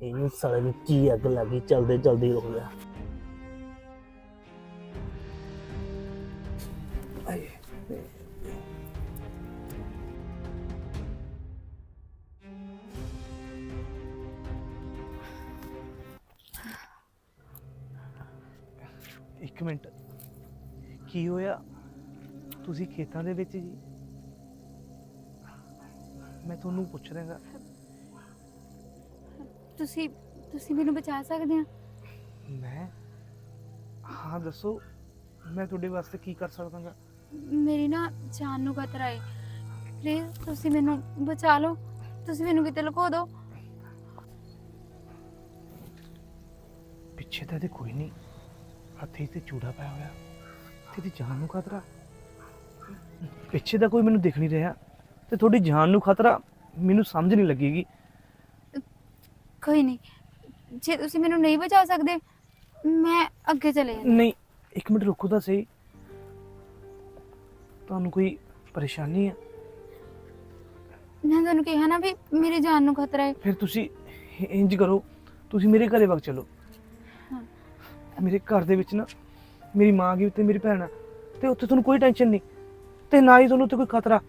ਇਹਨੂੰ ਸਾਲੇ ਨੂੰ ਕੀ ਅੱਗ ਲੱਗੀ ਚਲਦੇ ਚਲਦੇ ਰੁਕ ਗਿਆ ਇੱਕ ਮਿੰਟ। ਕੀ ਹੋਇਆ? ਤੁਸੀਂ ਖੇਤਾਂ ਦੇ ਵਿੱਚ ਜੀ? ਮੈਂ ਤੁਹਾਨੂੰ ਪੁੱਛ ਰਿਹਾਗਾ। ਤੁਸੀਂ ਤੁਸੀਂ ਮੈਨੂੰ ਬਚਾ ਸਕਦੇ ਆ? ਮੈਂ? ਹਾਂ ਦੱਸੋ। ਮੈਂ ਤੁਹਾਡੇ ਵਾਸਤੇ ਕੀ ਕਰ ਸਕਦਾਗਾ? ਮੇਰੀ ਨਾ ਜਾਨ ਨੂੰ ਖਤਰਾ ਹੈ ਪਲੀਜ਼ ਤੁਸੀਂ ਮੈਨੂੰ ਬਚਾ ਲਓ। ਤੁਸੀਂ ਮੈਨੂੰ ਕਿਤੇ ਲੁਕੋ ਦਿਓ। ਪਿੱਛੇ ਤਾਂ ਇਹਦੇ ਕੋਈ ਨਹੀਂ। ਹੱਥੀ ਤੇ ਚੂੜਾ ਪਾਇਆ ਹੋਇਆ। ਤੇ ਇਹਦੀ ਜਾਨ ਨੂੰ ਖਤਰਾ। ਪਿੱਛੇ ਤਾਂ ਕੋਈ ਮੈਨੂੰ ਦਿਖ ਨਹੀਂ ਰਿਹਾ। ਤੇ ਤੁਹਾਡੀ ਜਾਨ ਨੂੰ ਖਤਰਾ ਮੈਨੂੰ ਸਮਝ ਨਹੀਂ ਲੱਗੇਗੀ। ਕੋਈ ਨਹੀਂ। ਜੇ ਤੁਸੀਂ ਮੈਨੂੰ ਨਹੀਂ ਬਚਾ ਸਕਦੇ ਮੈਂ ਅੱਗੇ ਚਲੇ ਜਾਂਦੀ। ਨਹੀਂ ਇੱਕ ਮਿੰਟ ਰੁਕੋ ਤਾਂ ਸਹੀ। ਤੁਹਾਨੂੰ ਕੋਈ ਪਰੇਸ਼ਾਨੀ ਹੈ ਮੈਂ ਤੁਹਾਨੂੰ ਕਿਹਾ ਨਾ ਵੀ ਮੇਰੀ ਜਾਨ ਨੂੰ ਖਤਰਾ ਹੈ। ਫਿਰ ਤੁਸੀਂ ਇ- ਇੰਜ ਕਰੋ ਤੁਸੀਂ ਮੇਰੇ ਘਰੇ ਵਗ ਚਲੋ। ਹਾਂ। ਮੇਰੇ ਘਰ ਦੇ ਵਿੱਚ ਨਾ ਮੇਰੀ ਮਾਂ ਗਈ ਤੇ ਮੇਰੀ ਭੈਣ ਆ ਤੇ ਉੱਥੇ ਤੁਹਾਨੂੰ ਕੋਈ ਟੈਨਸ਼ਨ ਨਹੀਂ ਤੇ ਨਾ ਹੀ ਤੁਹਾਨੂੰ ਉੱਥੇ ਕੋਈ ਖਤਰਾ।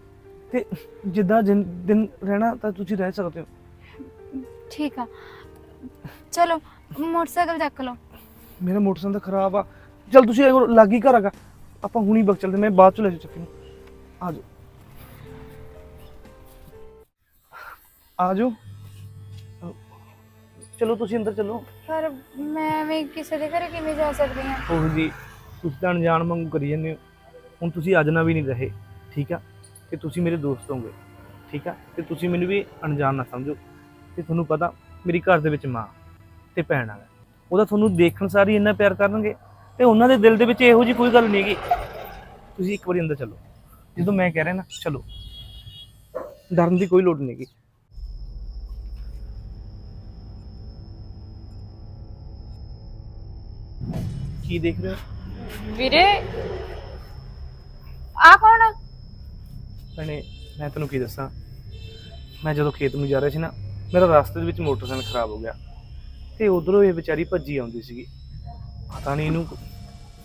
ਤੇ ਜਿੱਦਾਂ ਜਿਨ- ਦਿਨ ਰਹਿਣਾ ਤਾਂ ਤੁਸੀਂ ਰਹਿ ਸਕਦੇ ਹੋ। ਠੀਕ ਆ। ਚਲੋ ਮੋਟਰਸਾਈਕਲ ਚੱਕ ਲਓ। ਮੇਰਾ ਮੋਟਰਸਾਈਕਲ ਤਾਂ ਖਰਾਬ ਆ। ਚਲ ਤੁਸੀਂ ਇਹ ਲਾਗੀ ਘਰ ਆਗਾ ਆਪਾਂ ਹੁਣੀ ਵਗ ਚੱਲਦੇ ਮੈਂ ਬਾਅਦ ਚ ਲੈ ਜਾ ਚੱਕੀ ਨੂੰ ਆ ਜਾਓ ਆ ਜਾਓ ਅਹ ਚਲੋ ਤੁਸੀਂ ਅੰਦਰ ਚਲੋ। ਪਰ ਮੈਂ ਐਵੇਂ ਕਿਸੇ ਦੇ ਘਰੇ ਕਿਵੇਂ ਜਾ ਸਕਦੀ ਹਾਂ ਉਹ ਜੀ ਤੁਸੀਂ ਤਾਂ ਅਣਜਾਣ ਵਾਂਗੂ ਕਰੀ ਜਾਂਦੇ ਹੋ। ਹੁਣ ਤੁਸੀਂ ਅਜਨਬੀ ਨਹੀਂ ਰਹੇ ਠੀਕ ਆ? ਤੇ ਤੁਸੀਂ ਮੇਰੇ ਦੋਸਤ ਹੋਗੇ ਠੀਕ ਆ? ਤੇ ਤੁਸੀਂ ਮੈਨੂੰ ਵੀ ਅਣਜਾਣ ਨਾ ਸਮਝੋ। ਤੇ ਤੁਹਾਨੂੰ ਪਤਾ ਮੇਰੀ ਘਰ ਦੇ ਵਿੱਚ ਮਾਂ ਤੇ ਭੈਣ ਆ। ਉਹਦਾ ਤੁਹਾਨੂੰ ਦੇਖਣ ਸਾਰੀ ਇੰਨਾ ਪਿਆਰ ਕਰਨਗੇ ਤੇ ਉਹਨਾਂ ਦੇ ਦਿਲ ਦੇ ਵਿੱਚ ਇਹੋ ਜੀ ਕੋਈ ਗੱਲ ਨਹੀਂ ਹੈਗੀ। ਤੁਸੀਂ ਇੱਕ ਵਾਰੀ ਅੰਦਰ ਚਲੋ। ਜਦੋਂ ਮੈਂ ਕਹਿ ਰਿਹਾ ਨਾ ਚਲੋ। ਡਰਨ ਦੀ ਕੋਈ ਲੋੜ ਨਹੀਂ ਹੈਗੀ। ਕੀ ਦੇਖ ਰਹੇ ਹੋ? ਵੀਰੇ ਆ ਕੌਣ? ਭੈਣੇ ਮੈਂ ਤੈਨੂੰ ਕੀ ਦੱਸਾਂ? ਮੈਂ ਜਦੋਂ ਖੇਤ ਨੂੰ ਜਾ ਰਿਹਾ ਸੀ ਨਾ ਮੇਰਾ ਰਸਤੇ ਦੇ ਵਿੱਚ ਮੋਟਰਸਾਈਕਲ ਖਰਾਬ ਹੋ ਗਿਆ। ਤੇ ਉਧਰੋਂ ਇਹ ਵਿਚਾਰੀ ਭੱਜੀ ਆਉਂਦੀ ਸੀਗੀ। ਪਤਾ ਨਹੀਂ ਇਹਨੂੰ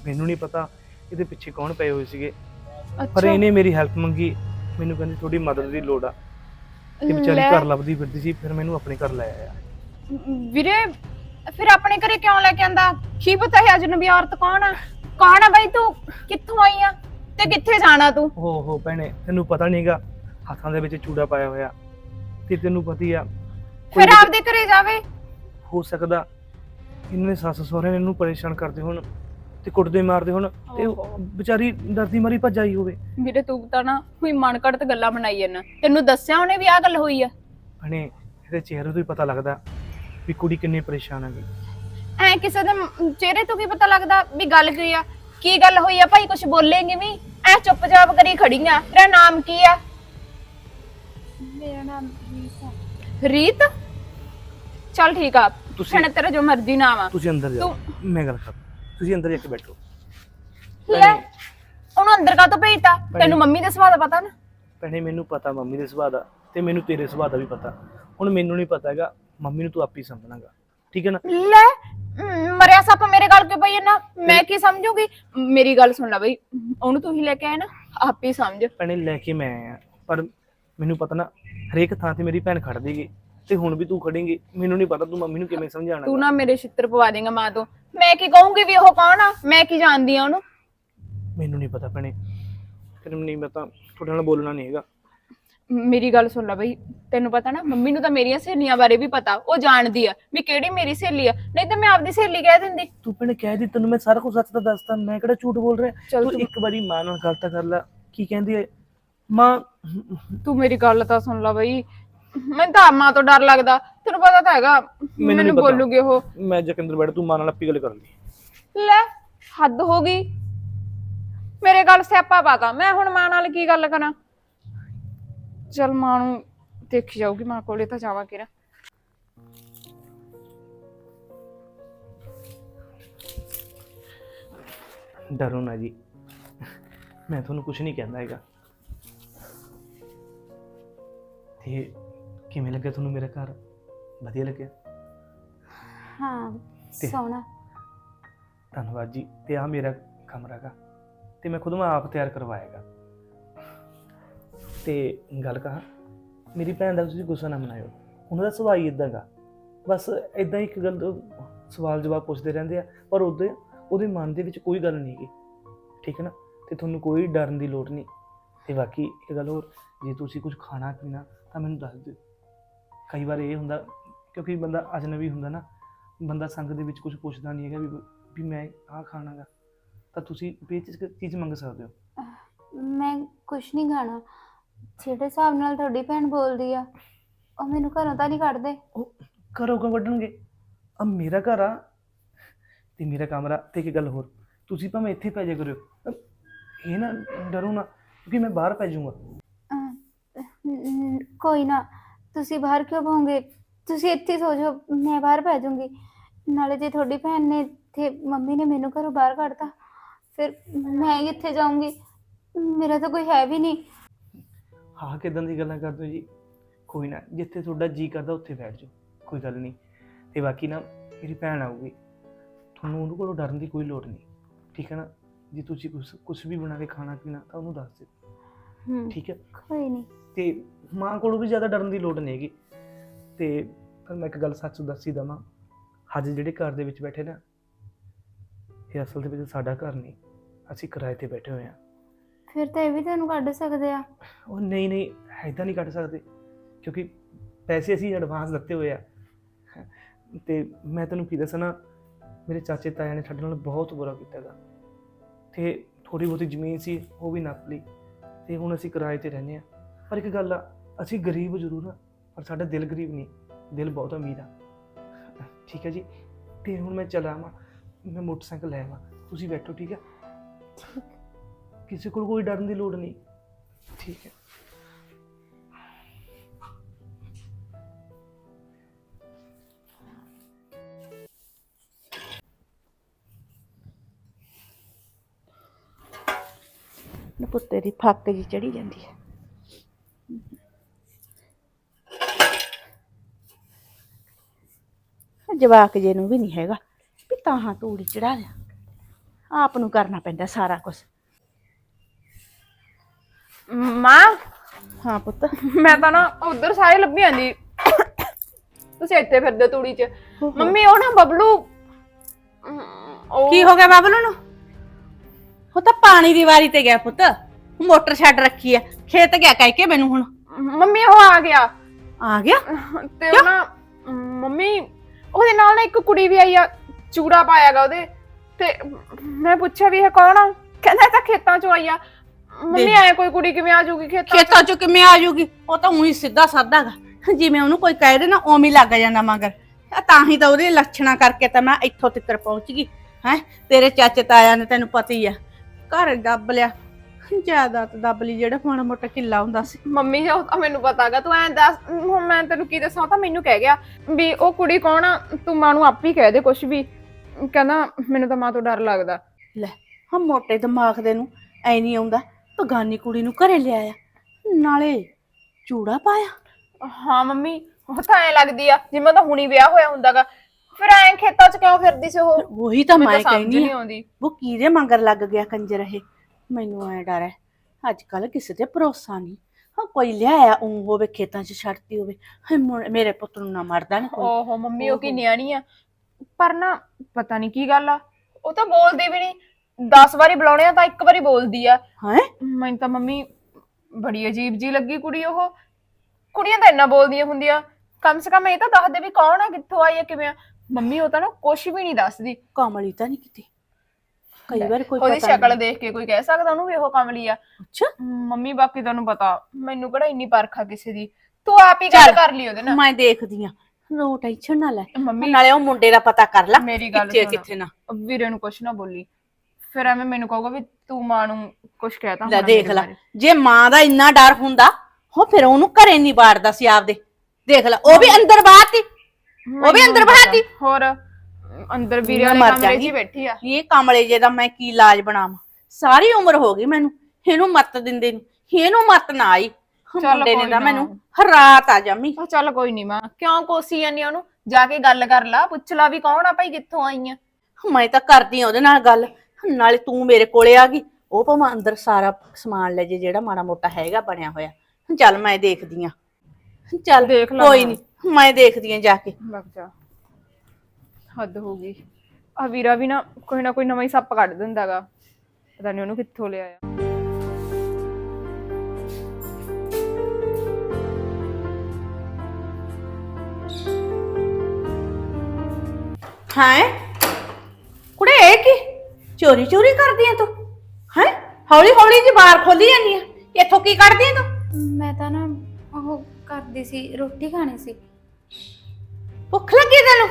ਮੈਨੂੰ ਨਹੀਂ ਪਤਾ ਇਹਦੇ ਪਿੱਛੇ ਕੌਣ ਪਏ ਹੋਏ ਸੀਗੇ। ਪਰ ਅੱਛਾ। ਇਹਨੇ ਮੇਰੀ ਹੈਲਪ ਮੰਗੀ। ਮੈਨੂੰ ਕਹਿੰਦੀ ਥੋੜੀ ਮਦਦ ਦੀ ਲੋੜ ਆ। ਤੇ ਵਿਚਾਰੀ ਲੈ, ਘਰ ਲੱਭਦੀ ਫਿਰਦੀ ਸੀ ਫਿਰ ਮੈਨੂੰ ਆਪਣੇ ਘਰ ਲੈ ਆਇਆ। ਵੀਰੇ ਫਿਰ ਆਪਣੇ ਘਰੇ ਕਿਉਂ ਲੈ ਕੇ ਆਂਦਾ? ਕੀ ਪਤਾ ਹੈ ਅਜਨਬੀ ਔਰਤ ਕੌਣ ਆ? ਕੌਣ ਆ ਬਾਈ ਤੂੰ? ਕਿੱਥੋਂ ਆਈ ਆ? ਤੇ ਕਿੱਥੇ ਜਾਣਾ ਤੂੰ? ਹੋ ਹੋ ਭੈਣੇ ਤੈਨੂੰ ਪਤਾ ਨਹੀਂਗਾ ਹੱਥਾਂ ਦੇ ਵਿੱਚ ਚੂੜਾ ਪਾਇਆ ਹੋਇਆ। ਤੇ ਤੈਨੂੰ ਪਤੀ ਆ ਫਿਰ ਆਪਦੇ ਘਰੇ ਜਾਵੇ। ਹੋ ਸਕਦਾ ਇਹਨਾਂ ਦੇ ਸੱਸ ਸਹੁਰੇ ਨੇ ਇਹਨੂੰ ਪਰੇਸ਼ਾਨ ਕਰਦੇ ਹੋਣ ਤੇ ਕੁੱਟਦੇ ਮਾਰਦੇ ਹੋਣ ਤੇ ਉਹ ਵਿਚਾਰੀ ਡਰਦੀ ਮਾਰੀ ਭੱਜ ਆਈ ਹੋਵੇ। ਵੀਰੇ ਤੂੰ ਤਾਂ ਨਾ ਕੋਈ ਮਨ ਘੜਤ ਗੱਲਾਂ ਬਣਾਈ ਜਾਂਦਾ। ਤੈਨੂੰ ਦੱਸਿਆ ਉਹਨੇ ਵੀ ਆ ਗੱਲ ਹੋਈ ਆ? ਭੈਣੇ ਇਹਦੇ ਚਿਹਰੇ ਤੋਂ ਹੀ ਪਤਾ ਲੱਗਦਾ ਵੀ ਕੁੜੀ ਕਿੰਨੀ ਪਰੇਸ਼ਾਨ ਹੈਗੀ ਐ ਕਿਸੇ ਦੇ ਮ- ਚਿਹਰੇ ਤੋਂ ਕੀ ਪਤਾ ਲੱਗਦਾ ਵੀ ਗੱਲ ਕੀ ਆ? ਕੀ ਗੱਲ ਹੋਈ ਆ? ਭਾਈ ਕੁਝ ਬੋਲੇਂਗੇ ਵੀ? ਐ ਚੁੱਪਚਾਪ ਕਰੀ ਖੜੀ ਆ ਤੇਰਾ ਨਾਮ ਕੀ ਆ? ਮੇਰਾ ਨਾਮ ਰੀਤਾ ਰੀਤ? ਚੱਲ ਠੀਕ ਆ ਤੁਸੀਂ- ਹੁਣ ਤੇਰਾ ਜੋ ਮਰਜ਼ੀ ਨਾਮ ਆ। ਤੁਸੀਂ ਅੰਦਰ ਜਾਓ। ਮੈਂ ਗੱਲ ਕਰ ਤੁਸੀਂ ਅੰਦਰ ਜਾ ਕੇ ਬੈਠੋ। ਲੈ ਉਹਨੂੰ ਅੰਦਰ ਕਾ ਤੋਂ ਭੇਜਤਾ? ਤੈਨੂੰ ਮੰਮੀ ਦੇ ਸੁਭਾਅ ਦਾ ਪਤਾ ਨਾ? ਭੈਣੇ ਮੈਨੂੰ ਪਤਾ ਮੰਮੀ ਦੇ ਸੁਭਾਅ ਦਾ ਤੇ ਮੈਨੂੰ ਤੇਰੇ ਸੁਭਾਅ ਦਾ ਵੀ ਪਤਾ। ਹੁਣ ਮੈਨੂੰ ਨਹੀਂ ਪਤਾ ਹੈਗਾ ਮੰਮੀ ਨੂੰ ਤੂੰ ਆਪੇ ਹੀ ਸਮਝਣਾਗਾ। ਠੀਕ ਹੈ ਨਾ? ਲੈ ਮ, ਮਰਿਆ ਸੱਪ ਮੇਰੇ ਗੱਲ ਕੇ ਪਈ ਨਾ? ਮੈਂ ਕੀ ਸਮਝੂਗੀ? ਮੇਰੀ ਗੱਲ ਸੁਣ ਲੈ ਬਈ ਉਹਨੂੰ ਤੂੰ ਹੀ ਲੈ ਕੇ ਆਇਆ ਨਾ ਆਪੇ ਸਮਝ। ਭੈਣੇ ਲੈ ਕੇ ਮੈਂ ਆਇਆ। ਪਰ ਮੈਨੂੰ ਪਤਾ ਨਾ ਹਰੇਕ ਥਾਂ ਤੇ ਮੇਰੀ ਭੈਣ ਖੜ ਦੇਗੀ ਤੇ ਹੁਣ ਵੀ ਤੂੰ ਖੜੇਂਗੀ ਮੈਨੂੰ ਨਹੀਂ ਪਤਾ ਤੂੰ ਮੰਮੀ ਨੂੰ ਕਿਵੇਂ ਸਮਝਾਣਾ ਤੂੰ ਨਾ ਮੇਰੇ ਛਿੱਤਰ ਪਵਾ ਦੇਂਗਾ ਮਾਂ ਤੋਂ। ਮੈਂ ਕੀ ਕਹੂੰਗੀ ਵੀ ਉਹ ਕੌਣ ਆ? ਮੈਂ ਕੀ ਜਾਣਦੀ ਆ ਉਹਨੂੰ? ਮੈਨੂੰ ਨਹੀਂ ਪਤਾ ਭੈਣੇ। ਫਿਰ ਨਹੀਂ ਮੈਂ ਤਾਂ ਤੁਹਾਡੇ ਨਾਲ ਬੋਲਣਾ ਨਹੀਂ ਹੈਗਾ। ਮੇਰੀ ਗੱਲ ਸੁਣ ਲੈ ਬਈ ਤੈਨੂੰ ਪਤਾ ਨਾ ਮੰਮੀ ਨੂੰ ਤਾਂ ਮੇਰੀਆਂ ਸਹੇਲੀਆਂ ਬਾਰੇ ਵੀ ਪਤਾ ਉਹ ਜਾਣਦੀ ਆ ਵੀ ਕਿਹੜੀ ਮੇਰੀ ਸਹੇਲੀ ਆ। ਨਹੀਂ ਤਾਂ ਮੈਂ ਆਪਦੀ ਸਹੇਲੀ ਕਹਿ ਦਿੰਦੀ। ਤੂੰ ਭੈਣੇ ਕਹਿ ਦੀ ਤੈਨੂੰ ਮੈਂ ਸਾਰਾ ਕੁਝ ਸੱਚ ਤਾਂ ਦੱਸਦਾ ਮੈਂ ਕਿਹੜਾ ਝੂਠ ਬੋਲ ਰਿਹਾ? ਚੱਲ ਤੂੰ ਤੂੰ- ਇੱਕ ਵਾਰੀ ਮਾਂ ਨਾਲ ਗੱਲ ਤਾਂ ਕਰ ਲੈ ਕੀ ਕਹਿੰਦੀ ਹੈ ਮਾਂ ਤੂੰ ਮੇਰੀ ਗੱਲ ਤਾਂ ਸੁਣ ਲੈ ਬਈ ਮੈਨੂੰ ਤਾਂ ਮਾਂ ਤੋਂ ਡਰ ਲੱਗਦਾ। ਤੈਨੂੰ ਪਤਾ ਤਾਂ ਹੈਗਾ ਨੀ ਮੈਨੂੰ ਪਤਾ। ਬੋਲੂਗੀ ਉਹ। ਮੈਂ ਜਕਿੰਦਰ ਬੈਠ ਤੂੰ ਮਾਂ ਨਾਲ ਆਪੀ ਗੱਲ ਕਰ ਲਈ। ਲੈ ਹੱਦ ਹੋ ਗਈ। ਮੇਰੇ ਗੱਲ ਸਿਆਪਾ ਪਾਗਾ ਮੈਂ ਹੁਣ ਮਾਂ ਨਾਲ ਕੀ ਗੱਲ ਕਰਾਂ? ਚਲ ਮਾਂ ਨੂੰ ਦੇਖੀ ਜਾਊਗੀ ਮਾਂ ਕੋਲੇ ਤਾਂ ਜਾਵਾਂ ਕਿਰਾ ਡਰੋ ਨਾ ਜੀ। ਮੈਂ ਤੁਹਾਨੂੰ ਕੁਝ ਨਹੀਂ ਕਹਿੰਦਾ ਹੈਗਾ। ਤੇ ਕਿਵੇਂ ਲੱਗਿਆ ਤੁਹਾਨੂੰ ਮੇਰਾ ਘਰ? ਵਧੀਆ ਲੱਗਿਆ? ਹਾਂ ਤੇ- ਸੋਹਣਾ। ਧੰਨਵਾਦ ਜੀ। ਤੇ ਆ ਮੇਰਾ ਕਮਰਾ ਗਾ ਤੇ ਮੈਂ ਖੁਦ ਮੈਂ ਆਪ ਤਿਆਰ ਕਰਵਾਏਗਾ। ਤੇ ਗੱਲ ਕਹਾ ਮੇਰੀ ਭੈਣ ਦਾ ਤੁਸੀਂ ਗੁੱਸਾ ਨਾ ਮਨਾਇਓ। ਉਹਨਾਂ ਦਾ ਸੁਭਾਅ ਹੀ ਇਦਾਂ ਗਾ ਬਸ ਇਦਾਂ ਇੱਕ ਗੱਲ ਤੋਂ ਸਵਾਲ ਜਵਾਬ ਪੁੱਛਦੇ ਰਹਿੰਦੇ ਆ ਪਰ ਉਹਦੇ ਉਹਦੇ ਮਨ ਦੇ ਵਿੱਚ ਕੋਈ ਗੱਲ ਨਹੀਂ ਗੀ ਠੀਕ ਹੈ ਨਾ? ਤੇ ਤੁਹਾਨੂੰ ਕੋਈ ਡਰਨ ਦੀ ਲੋੜ ਨਹੀਂ। ਤੇ ਬਾਕੀ ਇੱਕ ਗੱਲ ਹੋਰ ਜੇ ਤੁਸੀਂ ਕੁਝ ਖਾਣਾ ਪੀਣਾ ਤਾਂ ਮੈਨੂੰ ਦੱਸ ਦਿਓ। ਕਈ ਵਾਰ ਇਹ ਹੁੰਦਾ ਕਿਉਂਕਿ ਬੰਦਾ ਅਜਨਬੀ ਹੁੰਦਾ ਨਾ ਬੰਦਾ ਸੰਗ ਦੇ ਵਿੱਚ ਕੁਝ ਪੁੱਛਦਾ ਨਹੀਂ ਹੈਗਾ ਵੀ ਵੀ ਮੈਂ ਆਹ ਖਾਣਾਗਾ ਤਾਂ ਤੁਸੀਂ ਬੇਚਿਜਕ ਚੀਜ਼ ਮੰਗ ਸਕਦੇ ਹੋ? ਮੈਂ ਕੁਛ ਨਹੀਂ ਖਾਣਾ। ਜਿਹੜੇ ਹਿਸਾਬ ਨਾਲ ਤੁਹਾਡੀ ਭੈਣ ਬੋਲਦੀ ਆ ਉਹ ਮੈਨੂੰ ਘਰੋਂ ਤਾਂ ਨਹੀਂ ਕੱਢਦੇ। ਘਰੋਂ ਕਿਉਂ ਕੱਢਣਗੇ? ਆ ਮੇਰਾ ਘਰ ਆ ਤੇ ਮੇਰਾ ਕਮਰਾ ਤੇ ਇੱਕ ਗੱਲ ਹੋਰ ਤੁਸੀਂ ਭਾਵੇਂ ਇੱਥੇ ਪੈ ਜਾ ਕਰਿਓ। ਅਹ ਇਹ ਨਾ ਡਰੋ ਨਾ ਕਿਉਂਕਿ ਮੈਂ ਬਾਹਰ ਪੈ ਜਾਊਂਗਾ। ਅਹ, ਕੋਈ ਨਾ। ਤੁਸੀਂ ਬਾਹਰ ਕਿਉਂ ਭੋਗੇ? ਤੁਸੀਂ ਇੱਥੇ ਹੀ ਸੋ ਜਾਓ ਮੈਂ ਬਾਹਰ ਪੈ ਜਾਊਂਗੀ। ਨਾਲੇ ਜੇ ਤੁਹਾਡੀ ਭੈਣ ਨੇ ਤੇ ਮੰਮੀ ਨੇ ਮੈਨੂੰ ਘਰੋਂ ਬਾਹਰ ਕੱਢਤਾ ਫਿਰ ਮੈਂ ਕਿੱਥੇ ਜਾਊਂਗੀ। ਮੇਰਾ ਤਾਂ ਕੋਈ ਹੈ ਵੀ ਨਹੀਂ। ਹਾਂ ਕਿਦਾਂ ਦੀ ਗੱਲਾਂ ਕਰਦੇ ਹੋ ਜੀ? ਕੋਈ ਨਾ ਜਿੱਥੇ ਤੁਹਾਡਾ ਜੀ ਕਰਦਾ ਉੱਥੇ ਬੈਠ ਜਾਓ। ਕੋਈ ਗੱਲ ਨਹੀਂ। ਤੇ ਬਾਕੀ ਨਾ ਮੇਰੀ ਭੈਣ ਆਊਗੀ। ਤੁਹਾਨੂੰ ਉਹਨੂੰ ਕੋਲੋਂ ਡਰਨ ਦੀ ਕੋਈ ਲੋੜ ਨਹੀਂ। ਠੀਕ ਹੈ ਨਾ? ਜੇ ਤੁਸੀਂ ਕੁਝ ਕੁਝ ਵੀ ਬਣਾ ਕੇ ਖਾਣਾ ਪੀਣਾ ਤਾਂ ਉਹਨੂੰ ਦੱਸ ਦਿਓ। ਠੀਕ ਹੈ? ਕੋਈ ਨਹੀਂ। ਤੇ ਮਾਂ ਕੋਲੋਂ ਵੀ ਜ਼ਿਆਦਾ ਡਰਨ ਦੀ ਲੋੜ ਨਹੀਂ ਹੈਗੀ। ਤੇ ਪਰ ਮੈਂ ਇੱਕ ਗੱਲ ਸੱਚ ਦੱਸੀ ਦਵਾਂ ਅੱਜ ਜਿਹੜੇ ਘਰ ਦੇ ਵਿੱਚ ਬੈਠੇ ਨਾ ਇਹ ਅਸਲ ਦੇ ਵਿੱਚ ਸਾਡਾ ਘਰ ਨਹੀਂ ਅਸੀਂ ਕਿਰਾਏ ਤੇ ਬੈਠੇ ਹੋਏ ਆ ਫਿਰ ਤਾਂ ਇਹ ਵੀ ਤੁਹਾਨੂੰ ਕੱਢ ਸਕਦੇ ਆ। ਉਹ ਨਹੀਂ ਨਹੀਂ ਐਦਾਂ ਨਹੀਂ ਕੱਢ ਸਕਦੇ ਕਿਉਂਕਿ ਪੈਸੇ ਅਸੀਂ ਐਡਵਾਂਸ ਦਿੱਤੇ ਹੋਏ ਆ। ਤੇ ਮੈਂ ਤੈਨੂੰ ਕੀ ਦੱਸਣਾ ਮੇਰੇ ਚਾਚੇ ਤਾਇਆ ਨੇ ਸਾਡੇ ਨਾਲ ਬਹੁਤ ਬੁਰਾ ਕੀਤਾ ਗਾ ਤੇ ਥੋੜੀ ਬਹੁਤੀ ਜ਼ਮੀਨ ਸੀ ਉਹ ਵੀ ਨੱਪ ਲਈ ਤੇ ਹੁਣ ਅਸੀਂ ਕਿਰਾਏ ਤੇ ਰਹਿੰਦੇ ਆ ਪਰ ਇੱਕ ਗੱਲ ਆ ਅਸੀਂ ਗਰੀਬ ਜ਼ਰੂਰ ਆ ਪਰ ਸਾਡਾ ਦਿਲ ਗਰੀਬ ਨਹੀਂ ਦਿਲ ਬਹੁਤ ਅਮੀਰ ਆ। ਠੀਕ ਹੈ ਜੀ ਤੇ ਹੁਣ ਮੈਂ ਚਲਾ ਆਵਾਂ ਮੈਂ ਮੋਟਰਸਾਈਕਲ ਲੈ ਆਵਾਂ ਤੁਸੀਂ ਬੈਠੋ ਠੀਕ ਹੈ? ਕਿਸੇ ਕੋਲ ਕੋਈ ਡਰਨ ਦੀ ਲੋੜ ਨਹੀਂ। ਠੀਕ ਹੈ। ਨਾ ਪੁੱਤੇ ਦੀ ਫੱਕ ਜੀ ਚੜੀ ਜਾਂਦੀ ਹੈ। ਜਵਾਕ ਜੇ ਨੂੰ ਵੀ ਨਹੀਂ ਹੈਗਾ ਵੀ ਤਾਹਾਂ ਤੂੜੀ ਚੜਾ ਲਿਆ। ਆਪ ਨੂੰ ਕਰਨਾ ਪੈਂਦਾ ਸਾਰਾ ਕੁਝ ਮਾਂ? ਹਾਂ ਪੁੱਤ। ਮੈਂ ਤਾਂ ਨਾ ਉਧਰ ਸਾਰੇ ਲੱਭੀ ਆਂਦੀ ਤੁਸੀਂ ਇੱਥੇ ਫਿਰਦੇ ਤੂੜੀ 'ਚ। ਮੰਮੀ ਉਹ ਨਾ ਬਬਲੂ। ਅਮ, ਉਹ ਕੀ ਹੋ ਗਿਆ ਬਾਬਲੂ ਨੂੰ? ਉਹ ਤਾਂ ਪਾਣੀ ਦੀ ਵਾਰੀ ਤੇ ਗਿਆ ਪੁੱਤ। ਮੋਟਰ ਛੱਡ ਰੱਖੀ ਆ। ਖੇਤ ਗਿਆ ਕਹਿ ਕੇ ਮੈਨੂੰ ਹੁਣ। ਮੰਮੀ ਉਹ ਆ ਗਿਆ। ਆ ਗਿਆ? ਤੇ ਉਹ ਨਾ ਅਮ, ਮੰਮੀ ਉਹਦੇ ਨਾਲ ਨਾ ਇੱਕ ਕੁੜੀ ਵੀ ਆਈ ਆ ਚੂੜਾ ਪਾਇਆਗਾ ਉਹਦੇ। ਤੇ ਮੈਂ ਪੁੱਛਿਆ ਵੀ ਇਹ ਕੌਣ ਆ? ਕਹਿੰਦਾ ਇਹ ਤਾਂ ਖੇਤਾਂ 'ਚੋਂ ਆਈ ਆ। ਮੰਮੀ। ਆਏ ਕੋਈ ਕੁੜੀ ਕਿਵੇਂ ਆ ਜਾਊਗੀ ਖੇਤਾਂ 'ਚ? ਖੇਤਾਂ ਚ ਕਿਵੇਂ ਆ ਜੂਗੀ ਉਹ ਤਾਂ ਉਹੀ ਸਿੱਧਾ ਸਾਦਾਗਾ ਜਿਵੇਂ ਉਹਨੂੰ ਕੋਈ ਕਹਿ ਦੇ ਨਾ ਉਵੇਂ ਹੀ ਲੱਗ ਜਾਂਦਾ ਮਗਰ। ਆ ਤਾਂ ਹੀ ਤਾਂ ਉਹਦੇ ਲੱਛਣਾ ਕਰਕੇ ਤਾਂ ਮੈਂ ਇੱਥੋਂ ਤੱਕ ਪਹੁੰਚ ਗਈ। ਹੈ? ਤੇਰੇ ਚਾਚੇ ਤਾਇਆ ਨੇ ਤੈਨੂੰ ਪਤਾ ਹੀ ਆ। ਘਰ ਦੱਬ ਲਿਆ। ਜਾਇਦਾਦ ਦੱਬ ਲਈ ਜਿਹੜਾ ਮਾੜਾ ਮੋਟਾ ਕਿੱਲਾ ਹੁੰਦਾ ਸੀ। ਮੰਮੀ ਉਹ ਤਾਂ ਮੈਨੂੰ ਪਤਾਗਾ ਤੂੰ ਐਂ ਦੱਸ ਹੁਣ ਮੈਂ ਤੈਨੂੰ ਕੀ ਦੱਸਾਂ ਉਹ ਤਾਂ ਮੈਨੂੰ ਕਹਿ ਗਿਆ ਵੀ ਉਹ ਕੁੜੀ ਕੌਣ ਆ? ਤੂੰ ਮਾਂ ਨੂੰ ਆਪ ਹੀ ਕਹਿ ਦੇ ਕੁਛ ਵੀ। ਕਹਿੰਦਾ ਮੈਨੂੰ ਤਾਂ ਮਾਂ ਤੋਂ ਡਰ ਲੱਗਦਾ। ਲੈ ਹਾਂ ਮੋਟੇ ਦਿਮਾਗ ਦੇ ਨੂੰ ਐ ਨਹੀਂ ਆਉਂਦਾ ਪਗਾਨੀ ਕੁੜੀ ਨੂੰ ਘਰੇ ਲਿਆਇਆ ਨਾਲੇ ਚੂੜਾ ਪਾਇਆ। ਹਾਂ ਮੰਮੀ ਉਹ ਤਾਂ ਐ ਲੱਗਦੀ ਆ ਜਿਵੇਂ ਤਾਂ ਹੁਣੀ ਵਿਆਹ ਹੋਇਆ ਹੁੰਦਾਗਾ ਫਿਰ ਐਂ ਖੇਤਾਂ 'ਚ ਕਿਉਂ ਫਿਰਦੀ ਸੀ ਉਹ? ਉਹੀ ਤਾਂ ਮੈਨੂੰ ਮੈਂ ਸਮਝ ਕਹਿੰਦੀ ਨਹੀਂ ਆ ਆਉਂਦੀ। ਉਹ ਕਿਹਦੇ ਮੰਗਰ ਲੱਗ ਗਿਆ ਕੰਜਰ ਇਹ? ਮੈਨੂੰ ਐ ਡਰ ਹੈ ਅੱਜ ਕੱਲ ਕਿਸੇ ਤੇ ਭਰੋਸਾ ਨਹੀਂ। ਹਾਂ ਕੋਈ ਲਿਆਇਆ ਉਹ ਹੋਵੇ ਖੇਤਾਂ 'ਚ ਛੱਡਤੀ ਹੋਵੇ। ਹਾਏ ਮੁੜ- ਮੇਰੇ ਪੁੱਤ ਨੂੰ ਨਾ ਮਰਦਾ ਨਾ ਕੋਈ। ਓਹੋ ਮੰਮੀ ਉਹ ਕੀ। ਨਿਆਣੀ ਆ? ਪਰ ਨਾ ਪਤਾ ਨਹੀਂ ਕੀ ਗੱਲ ਆ। ਉਹ ਤਾਂ ਬੋਲਦੀ ਵੀ ਨਹੀਂ। 10 ਵਾਰੀ ਬੁਲਾਉਣੇ ਆ ਤਾਂ ਇੱਕ ਵਾਰੀ ਬੋਲਦੀ ਆ। ਹੈ? ਮੈਨੂੰ ਤਾਂ ਮੰਮੀ ਬੜੀ ਅਜੀਬ ਜੀ ਲੱਗੀ ਕੁੜੀ ਉਹ। ਕੁੜੀਆਂ ਤਾਂ ਇੰਨਾ ਬੋਲਦੀਆਂ ਹੁੰਦੀਆਂ। ਕਮ ਸੇ ਕਮ ਇਹ ਤਾਂ ਦੱਸ ਦੇ ਵੀ ਕੌਣ ਆ ਕਿੱਥੋਂ ਆਈ ਆ ਕਿਵੇਂ ਆ। ਮੰਮੀ ਉਹ ਤਾਂ ਨਾ ਕੁਝ ਵੀ ਨਹੀਂ ਦੱਸਦੀ। ਕਮਲੀ ਤਾਂ ਨਹੀਂ ਕਿਤੇ। ਕਈ ਵਾਰ ਕੋਈ ਉਹਦੀ ਪਤਾ ਸ਼ਕਲ ਨਹੀਂ। ਦੇਖ ਕੇ ਕੋਈ ਕਹਿ ਸਕਦਾ ਉਹਨੂੰ ਵੀ ਉਹ ਕਮਲੀ ਆ। ਅੱਛਾ। ਮੰਮੀ ਬਾਕੀ ਤੁਹਾਨੂੰ ਪਤਾ ਮੈਨੂੰ ਕਿਹੜਾ ਇੰਨੀ ਪਰਖਾ ਕਿਸੇ ਦੀ। ਤੂੰ ਆਪ ਹੀ ਗੱਲ ਚੱਲ। ਕਰ ਲਈ ਉਹਦੇ ਨਾਲ। ਮੈਂ ਦੇਖਦੀ ਆ। ਨੋ ਟੈਨਸ਼ਨ ਨਾ ਲੈ। ਮੰਮੀ ਨਾਲੇ ਉਹ ਮੁੰਡੇ ਦਾ ਪਤਾ ਕਰ ਲੈ ਮੇਰੀ ਗੱਲ ਕਿੱਥੇ ਆ, ਸੁਣ। ਕਿੱਥੇ ਨਾ। ਵੀਰੇ ਨੂੰ ਕੁਛ ਨਾ ਬੋਲੀ। ਫਿਰ ਐਵੇਂ ਮੈਨੂੰ ਕਹੂਗਾ ਵੀ ਤੂੰ ਮਾਂ ਨੂੰ ਕੁਛ ਕਹਿਤਾ ਲੈ ਹੋਣਾ ਦੇਖ ਮੇਰੇ ਲੈ ਬਾਰੇ। ਜੇ ਮਾਂ ਦਾ ਇੰਨਾ ਡਰ ਹੁੰਦਾ ਹੋ ਫਿਰ ਉਹਨੂੰ ਘਰੇ ਨਹੀਂ ਬਾੜਦਾ ਸੀ ਆਪਦੇ। ਦੇਖ ਲੈ ਉਹ ਵੀ ਅੰਦਰ ਬਾਹਰ ਸੀ। ਉਹ ਵੀ ਅੰਦਰ ਬਾਹਰ। ਸੀ। ਹੋਰ ਅੰਦਰ ਵੀਰੇ ਮੈਂ ਵਾਲੇ ਮਰ ਕਮਰੇ 'ਚ ਹੀ ਜਾਣੀ। ਬੈਠੀ ਆ। ਇਹ ਕਮਲੇ ਜੇ ਦਾ ਮੈਂ ਕੀ ਇਲਾਜ ਬਣਾਵਾਂ? ਸਾਰੀ ਉਮਰ ਹੋ ਗਈ ਮੈਨੂੰ। ਇਹਨੂੰ ਮੱਤ ਦਿੰਦੇ ਨੂੰ। ਇਹਨੂੰ ਮੱਤ ਨਾ ਆਈ। ਮੁੰਡੇ ਨੇ ਕੋਈ ਤਾਂ ਨਾ। ਮੈਨੂੰ ਹਰਾਤ ਆ ਜੰਮੀ। ਉਹ ਚੱਲ ਕੋਈ ਨਹੀਂ ਮਾਂ। ਕਿਉਂ ਕੋਸੀ ਜਾਂਦੀ ਆ ਉਹਨੂੰ? ਜਾ ਕੇ ਗੱਲ ਕਰ ਲਾ। ਪੁੱਛ ਲਾ ਵੀ ਕੌਣ ਆ ਭਾਈ ਕਿੱਥੋਂ ਆਈ ਆ। ਮੈਂ ਤਾਂ ਕਰਦੀ ਆ ਉਹਦੇ ਨਾਲ ਗੱਲ। ਨਾਲੇ ਤੂੰ ਮੇਰੇ ਕੋਲੇ ਆ ਗਈ। ਉਹ ਭਾਵੇਂ ਅੰਦਰ ਸਾਰਾ ਸਮਾਨ ਲੈ ਜੇ ਜਿਹੜਾ ਮਾੜਾ ਮੋਟਾ ਹੈਗਾ ਬਣਿਆ ਹੋਇਆ। ਚੱਲ ਮੈਂ ਦੇਖਦੀ ਆ। ਚੱਲ ਦੇਖ ਲਾ ਕੋਈ ਨਾਲ। ਨਹੀਂ ਮੈਂ ਦੇਖਦੀ ਆ ਜਾ ਕੇ। ਲੱਗ ਜਾ। ਹੱਦ ਹੋ ਗਈ। ਆ ਵੀਰਾ ਵੀ ਨਾ ਕੋਈ ਨਾ ਕੋਈ ਨਵਾਂ ਹੀ ਸੱਪ ਕੱਢ ਦਿੰਦਾਗਾ ਪਤਾ ਨਹੀਂ ਉਹਨੂੰ ਕਿੱਥੋਂ ਲਿਆਇਆ। ਹਾਂ? ਕੁੜੇ ਇਹ ਕੀ? ਚੋਰੀ ਚੋਰੀ ਕਰਦੀ ਆ ਤੂੰ? ਹੈ? ਹੌਲੀ ਹੌਲੀ ਜੀ ਬਾਹਰ ਖੋਲੀ ਜਾਂਦੀ ਆ। ਇੱਥੋਂ ਕੀ ਕੱਢਦੀ ਆ ਤੂੰ? ਮੈਂ ਤਾਂ ਨਾ ਉਹ ਕਰਦੀ ਸੀ ਰੋਟੀ ਖਾਣੀ ਸੀ। ਭੁੱਖ ਲੱਗੀ ਤੈਨੂੰ?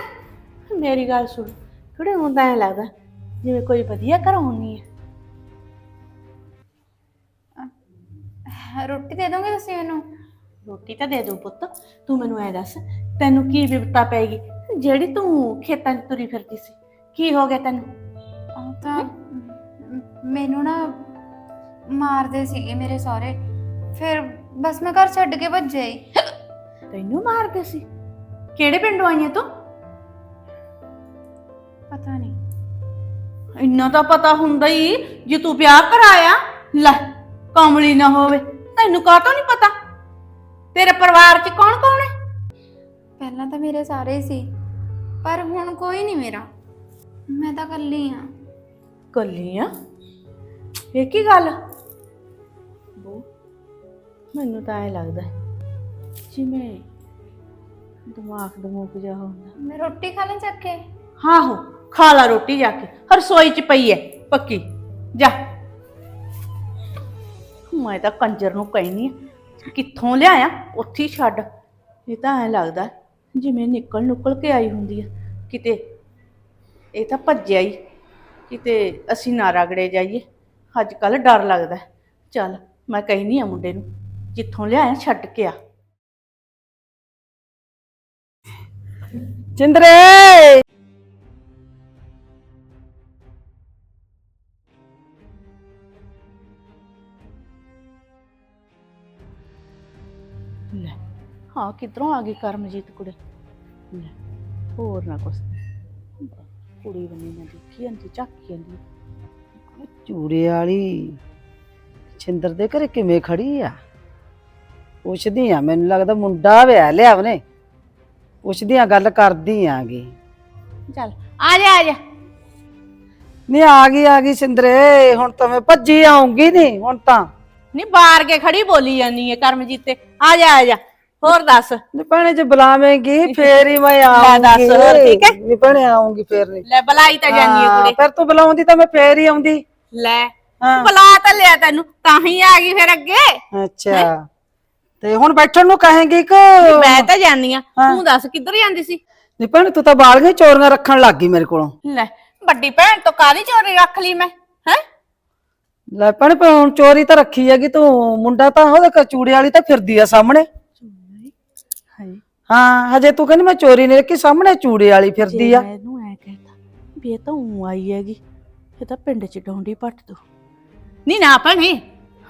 ਮੇਰੀ ਗੱਲ ਸੁਣ। ਕੁੜੇ ਹੁੰਦਾ ਐ ਲੱਗਦਾ ਜਿਵੇਂ ਕੋਈ ਵਧੀਆ ਘਰ ਆਉਣੀ ਹੈ ਰੋਟੀ ਦੇ ਦੋਗੇ ਤੁਸੀਂ ਮੈਨੂੰ? ਰੋਟੀ ਤਾਂ ਦੇ ਦੂੰ ਪੁੱਤ ਤੂੰ ਮੈਨੂੰ ਐ ਦੱਸ ਤੈਨੂੰ ਕੀ ਵਿਪਤਾ ਪੈਗੀ? ਜਿਹੜੀ ਤੂੰ ਖੇਤਾਂ 'ਚ ਤੁਰੀ ਫਿਰਦੀ ਸੀ ਕੀ ਹੋ ਗਿਆ ਤੈਨੂੰ? ਉਹ ਤਾਂ ਮ- ਮੈਨੂੰ ਨਾ ਮਾਰਦੇ ਸੀਗੇ ਮੇਰੇ ਸਹੁਰੇ। ਫਿਰ ਬਸ ਮੈਂ ਘਰ ਛੱਡ ਕੇ ਭੱਜਿਆ ਹੀ ਤੈਨੂੰ ਮਾਰਦੇ ਸੀ? ਕਿਹੜੇ ਪਿੰਡੋਂ ਆਈਆਂ ਤੂੰ? ਇੰਨਾ ਤਾਂ ਪਤਾ ਹੁੰਦਾ ਹੀ ਜੇ ਤੂੰ ਵਿਆਹ ਕਰਾਇਆ ਲੈ ਕਮਲੀ ਨਾ ਹੋਵੇ ਤੈਨੂੰ ਕਾਹਤੋਂ ਨਹੀਂ ਪਤਾ? ਤੇਰੇ ਪਰਿਵਾਰ 'ਚ ਕੌਣ ਕੌਣ ਹੈ? ਪਹਿਲਾਂ ਤਾਂ ਮੇਰੇ ਸਾਰੇ ਹੀ ਸੀ ਪਰ ਹੁਣ ਕੋਈ ਨਹੀਂ ਮੇਰਾ। ਮੈਂ ਤਾਂ ਇਕੱਲੀ ਆ? ਕੱਲੀਆਂ ਇਹ ਕੀ ਗੱਲ? ਬੋ ਮੈਨੂੰ ਤਾਂ ਐ ਲੱਗਦਾ ਜਿਵੇਂ ਦਿਮਾਗ ਦਮੂਕ ਜਾ ਹੁੰਦਾ। ਮੈਂ ਰੋਟੀ ਖਾ ਲਾਂ ਚੱਕ ਕੇ? ਆਹੋ। ਖਾ ਲਾ ਰੋਟੀ ਜਾ ਕੇ। ਰਸੋਈ 'ਚ ਪਈ ਐ, ਪੱਕੀ। ਜਾ। ਮੈਂ ਤਾਂ ਕੰਜਰ ਨੂੰ ਕਹਿਨੀ ਆ, ਕਿੱਥੋਂ ਲਿਆਇਆ? ਉੱਥੇ ਹੀ ਛੱਡ। ਇਹ ਤਾਂ ਐ ਲੱਗਦਾ ਜਿਵੇਂ ਨਿਕਲ ਨੁਕਲ ਕੇ ਆਈ ਹੁੰਦੀ ਆ। ਕਿਤੇ ਇਹ ਤਾਂ ਭੱਜਿਆ ਹੀ। ਕਿਤੇ ਅਸੀਂ ਨਾ ਰਗੜੇ ਜਾਈਏ। ਅੱਜ ਕੱਲ ਡਰ ਲੱਗਦਾ। ਚੱਲ, ਮੈਂ ਕਹਿਨੀ ਆ ਮੁੰਡੇ ਨੂੰ, ਜਿੱਥੋਂ ਲਿਆਇਆ ਛੱਡ ਕੇ ਆ। ਚੰਦਰੇ ਹਾਂ ਕਿੱਧਰੋਂ ਆ ਗਈ ਕਰਮਜੀਤ ਕੁੜੇ? ਲੈ ਹੋਰ ਨਾ ਕੁਛ। ਕੁੜੀ ਬਣੀ ਨਾ ਦੇਖੀ ਜਾਂਦੀ ਝਾਕੀ ਜਾਂਦੀ। ਚੂੜੇ ਵਾਲੀ ਛਿੰਦਰ ਦੇ ਘਰੇ ਕਿਵੇਂ ਖੜੀ ਆ? ਪੁੱਛਦੀ ਆ ਮੈਨੂੰ ਲੱਗਦਾ ਮੁੰਡਾ ਵਿਆਹ ਲਿਆ ਉਹਨੇ। ਪੁੱਛਦੀ ਆ ਗੱਲ ਕਰਦੀ ਆਗੀ। ਚੱਲ ਆ ਜਾ ਆ ਜਾ। ਨਹੀਂ ਆ ਗਈ ਆ ਗਈ ਸਿੰਦਰੇ ਹੁਣ ਤਾਂ ਮੈਂ ਭੱਜੀ ਆਉਂਗੀ ਨਹੀਂ ਹੁਣ ਤਾਂ। ਨਹੀਂ ਬਾਹਰ ਕੇ ਖੜੀ ਬੋਲੀ ਜਾਂਦੀ ਹੈ ਕਰਮਜੀਤ ਤੇ। ਆ ਜਾ ਆ ਜਾ। ਹੋਰ ਦੱਸ। ਨਹੀਂ ਭੈਣੇ ਜੇ ਬੁਲਾਵੇਂਗੀ ਫੇਰ ਹੀ ਮੈਂ ਦੱਸ, ਆਉਂਗੀ ਹੋਰ ਠੀਕ ਹੈ? ਨਹੀਂ ਭੈਣੇ ਆਉਂਗੀ ਫੇਰ ਨਹੀਂ ਲੈ ਬੁਲਾਈ ਤਾਂ ਜਾਂਦੀ ਹੈ ਹਾਂ, ਕੁੜੀ। ਫਿਰ ਤੂੰ ਬੁਲਾਉਂਦੀ ਤਾਂ ਮੈਂ ਫੇਰ ਹੀ ਆਉਂਦੀ। ਲੈ ਹਾਂ। ਬੁਲਾ ਤਾਂ ਲਿਆ ਤੈਨੂੰ ਤਾਂ ਹੀ ਆ ਗਈ ਫਿਰ ਅੱਗੇ। ਅੱਛਾ। ਤੇ ਹੁਣ ਬੈਠਣ ਨੂੰ ਕਹੇਂਗੀ ਕਿ ਮੈਂ ਤਾਂ ਜਾਣੀ ਆ। ਤੂੰ ਦੱਸ ਕਿੱਧਰ ਜਾਂਦੀ ਸੀ? ਨਹੀਂ ਭੈਣੇ ਤੂੰ ਤਾਂ ਬਾਲੀਆਂ ਚੋਰੀਆਂ ਰੱਖਣ ਲੱਗ ਗਈ ਮੇਰੇ ਕੋਲੋਂ। ਲੈ ਵੱਡੀ ਭੈਣ ਤੋਂ ਕਾਦੀ ਚੋਰੀ ਰੱਖ ਲਈ ਮੈਂ? ਹੈ? ਲੈ ਭੈਣੇ ਪਰ ਹੁਣ ਚੋਰੀ ਤਾਂ ਰੱਖੀ ਹੈਗੀ ਤੂੰ। ਮੁੰਡਾ ਤਾਂ ਉਹਦੇ ਚੂੜੇ ਵਾਲੀ ਤਾਂ ਫਿਰਦੀ ਆ ਸਾਹਮਣੇ। ਹਾਂ ਹਜੇ ਤੂੰ ਕਹਿੰਦੀ ਮੈਂ ਚੋਰੀ ਨਹੀਂ ਰੱਖੀ ਸਾਹਮਣੇ ਚੂੜੇ ਵਾਲੀ ਫਿਰਦੀ ਆ। ਮੈਂ ਇਹਨੂੰ ਐ ਕਹਿਤਾ ਵੀ ਇਹ ਤਾਂ ਉਂ ਆਈ ਹੈਗੀ ਇਹ ਤਾਂ ਪਿੰਡ ਚ ਡੌਂਡੀ ਪੱਟ ਦੋ। ਨਹੀਂ ਨਾ ਭੈਣੇ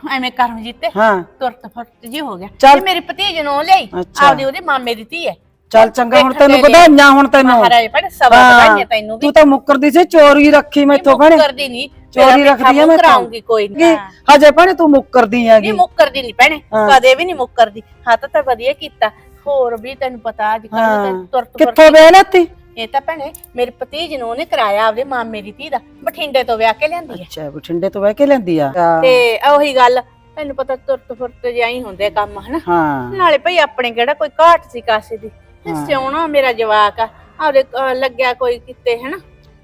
ਐਵੇਂ ਕਰਮ ਜਿੱਤੇ। ਹਾਂ। ਤੁਰਤ ਫਰਤ ਜੀ ਹੋ ਗਿਆ। ਚੱਲ। ਤੇ ਮੇਰੇ ਭਤੀਜ ਨੂੰ ਲਈ ਅੱਛਾ। ਆਪਦੇ ਉਹਦੇ ਮਾਮੇ ਦੀ ਧੀ ਹੈ। ਚੱਲ ਚੰਗਾ ਹੁਣ ਤੈਨੂੰ। ਵਧਾਈਆਂ ਹੁਣ ਤੈਨੂੰ। ਮਹਾਰਾਜ ਭੈਣੇ ਸਵਾ ਵਧਾਈਆਂ ਤੈਨੂੰ ਵੀ। ਤੂੰ ਤਾਂ ਮੁੱਕਰਦੀ ਸੀ ਚੋਰੀ ਰੱਖੀ ਮੈਥੋਂ ਭੈਣੇ। ਮੁੱਕਰਦੀ ਨਹੀਂ ਚੋਰੀ ਰੱਖਦੀ ਆ ਮੈਂ ਕਰਾਉਂਗੀ ਕੋਈ ਨਹੀਂ ਹਜੇ ਭੈਣੇ ਤੂੰ ਮੁੱਕਰਦੀ ਹੈਗੀ। ਨਹੀਂ ਮੁੱਕਰਦੀ ਨਹੀਂ ਭੈਣੇ। ਕਦੇ ਵੀ ਨਹੀਂ ਮੁੱਕਰਦੀ। ਹੱਥ ਤਾਂ ਵਧੀਆ ਕੀਤਾ। ਹੋਰ ਵੀ ਤੈਨੂੰ ਪਤਾ ਅੱਜ ਕੱਲ ਹਾਂ। ਤੁਰਤ ਕਿੱਥੋਂ ਫਰਤ ਵੇ ਲੈਤੀ ਇਹ ਤਾਂ ਭੈਣੇ ਮੇਰੇ ਭਤੀਜ ਨੂੰ ਉਹਨੇ ਕਰਾਇਆ ਆਪਦੇ ਮਾਮੇ ਦੀ ਧੀ ਦਾ। ਬਠਿੰਡੇ ਤੋਂ ਵਿਆਹ ਕੇ ਲਿਆਂਦੀ ਹੈ। ਅੱਛਾ ਬਠਿੰਡੇ ਤੋਂ ਬਹਿ ਕੇ ਲੈਂਦੀ ਆ? ਤੇ ਉਹੀ ਗੱਲ ਤੈਨੂੰ ਪਤਾ ਤੁਰਤ ਫੁਰਤ ਜਿਹਾ ਹੀ ਹੁੰਦੇ ਕੰਮ ਹਨਾ? ਹਾਂ। ਨਾਲੇ ਭਈ ਆਪਣੇ ਕਿਹੜਾ ਕੋਈ ਘਾਟ ਸੀ ਕਾਸੇ ਦੀ? ਹਾਂ। ਸਿਉਣਾ ਮੇਰਾ ਜਵਾਕ ਆ ਆਪਦੇ ਅਹ, ਲੱਗਿਆ ਕੋਈ ਕਿਤੇ ਹਨਾ?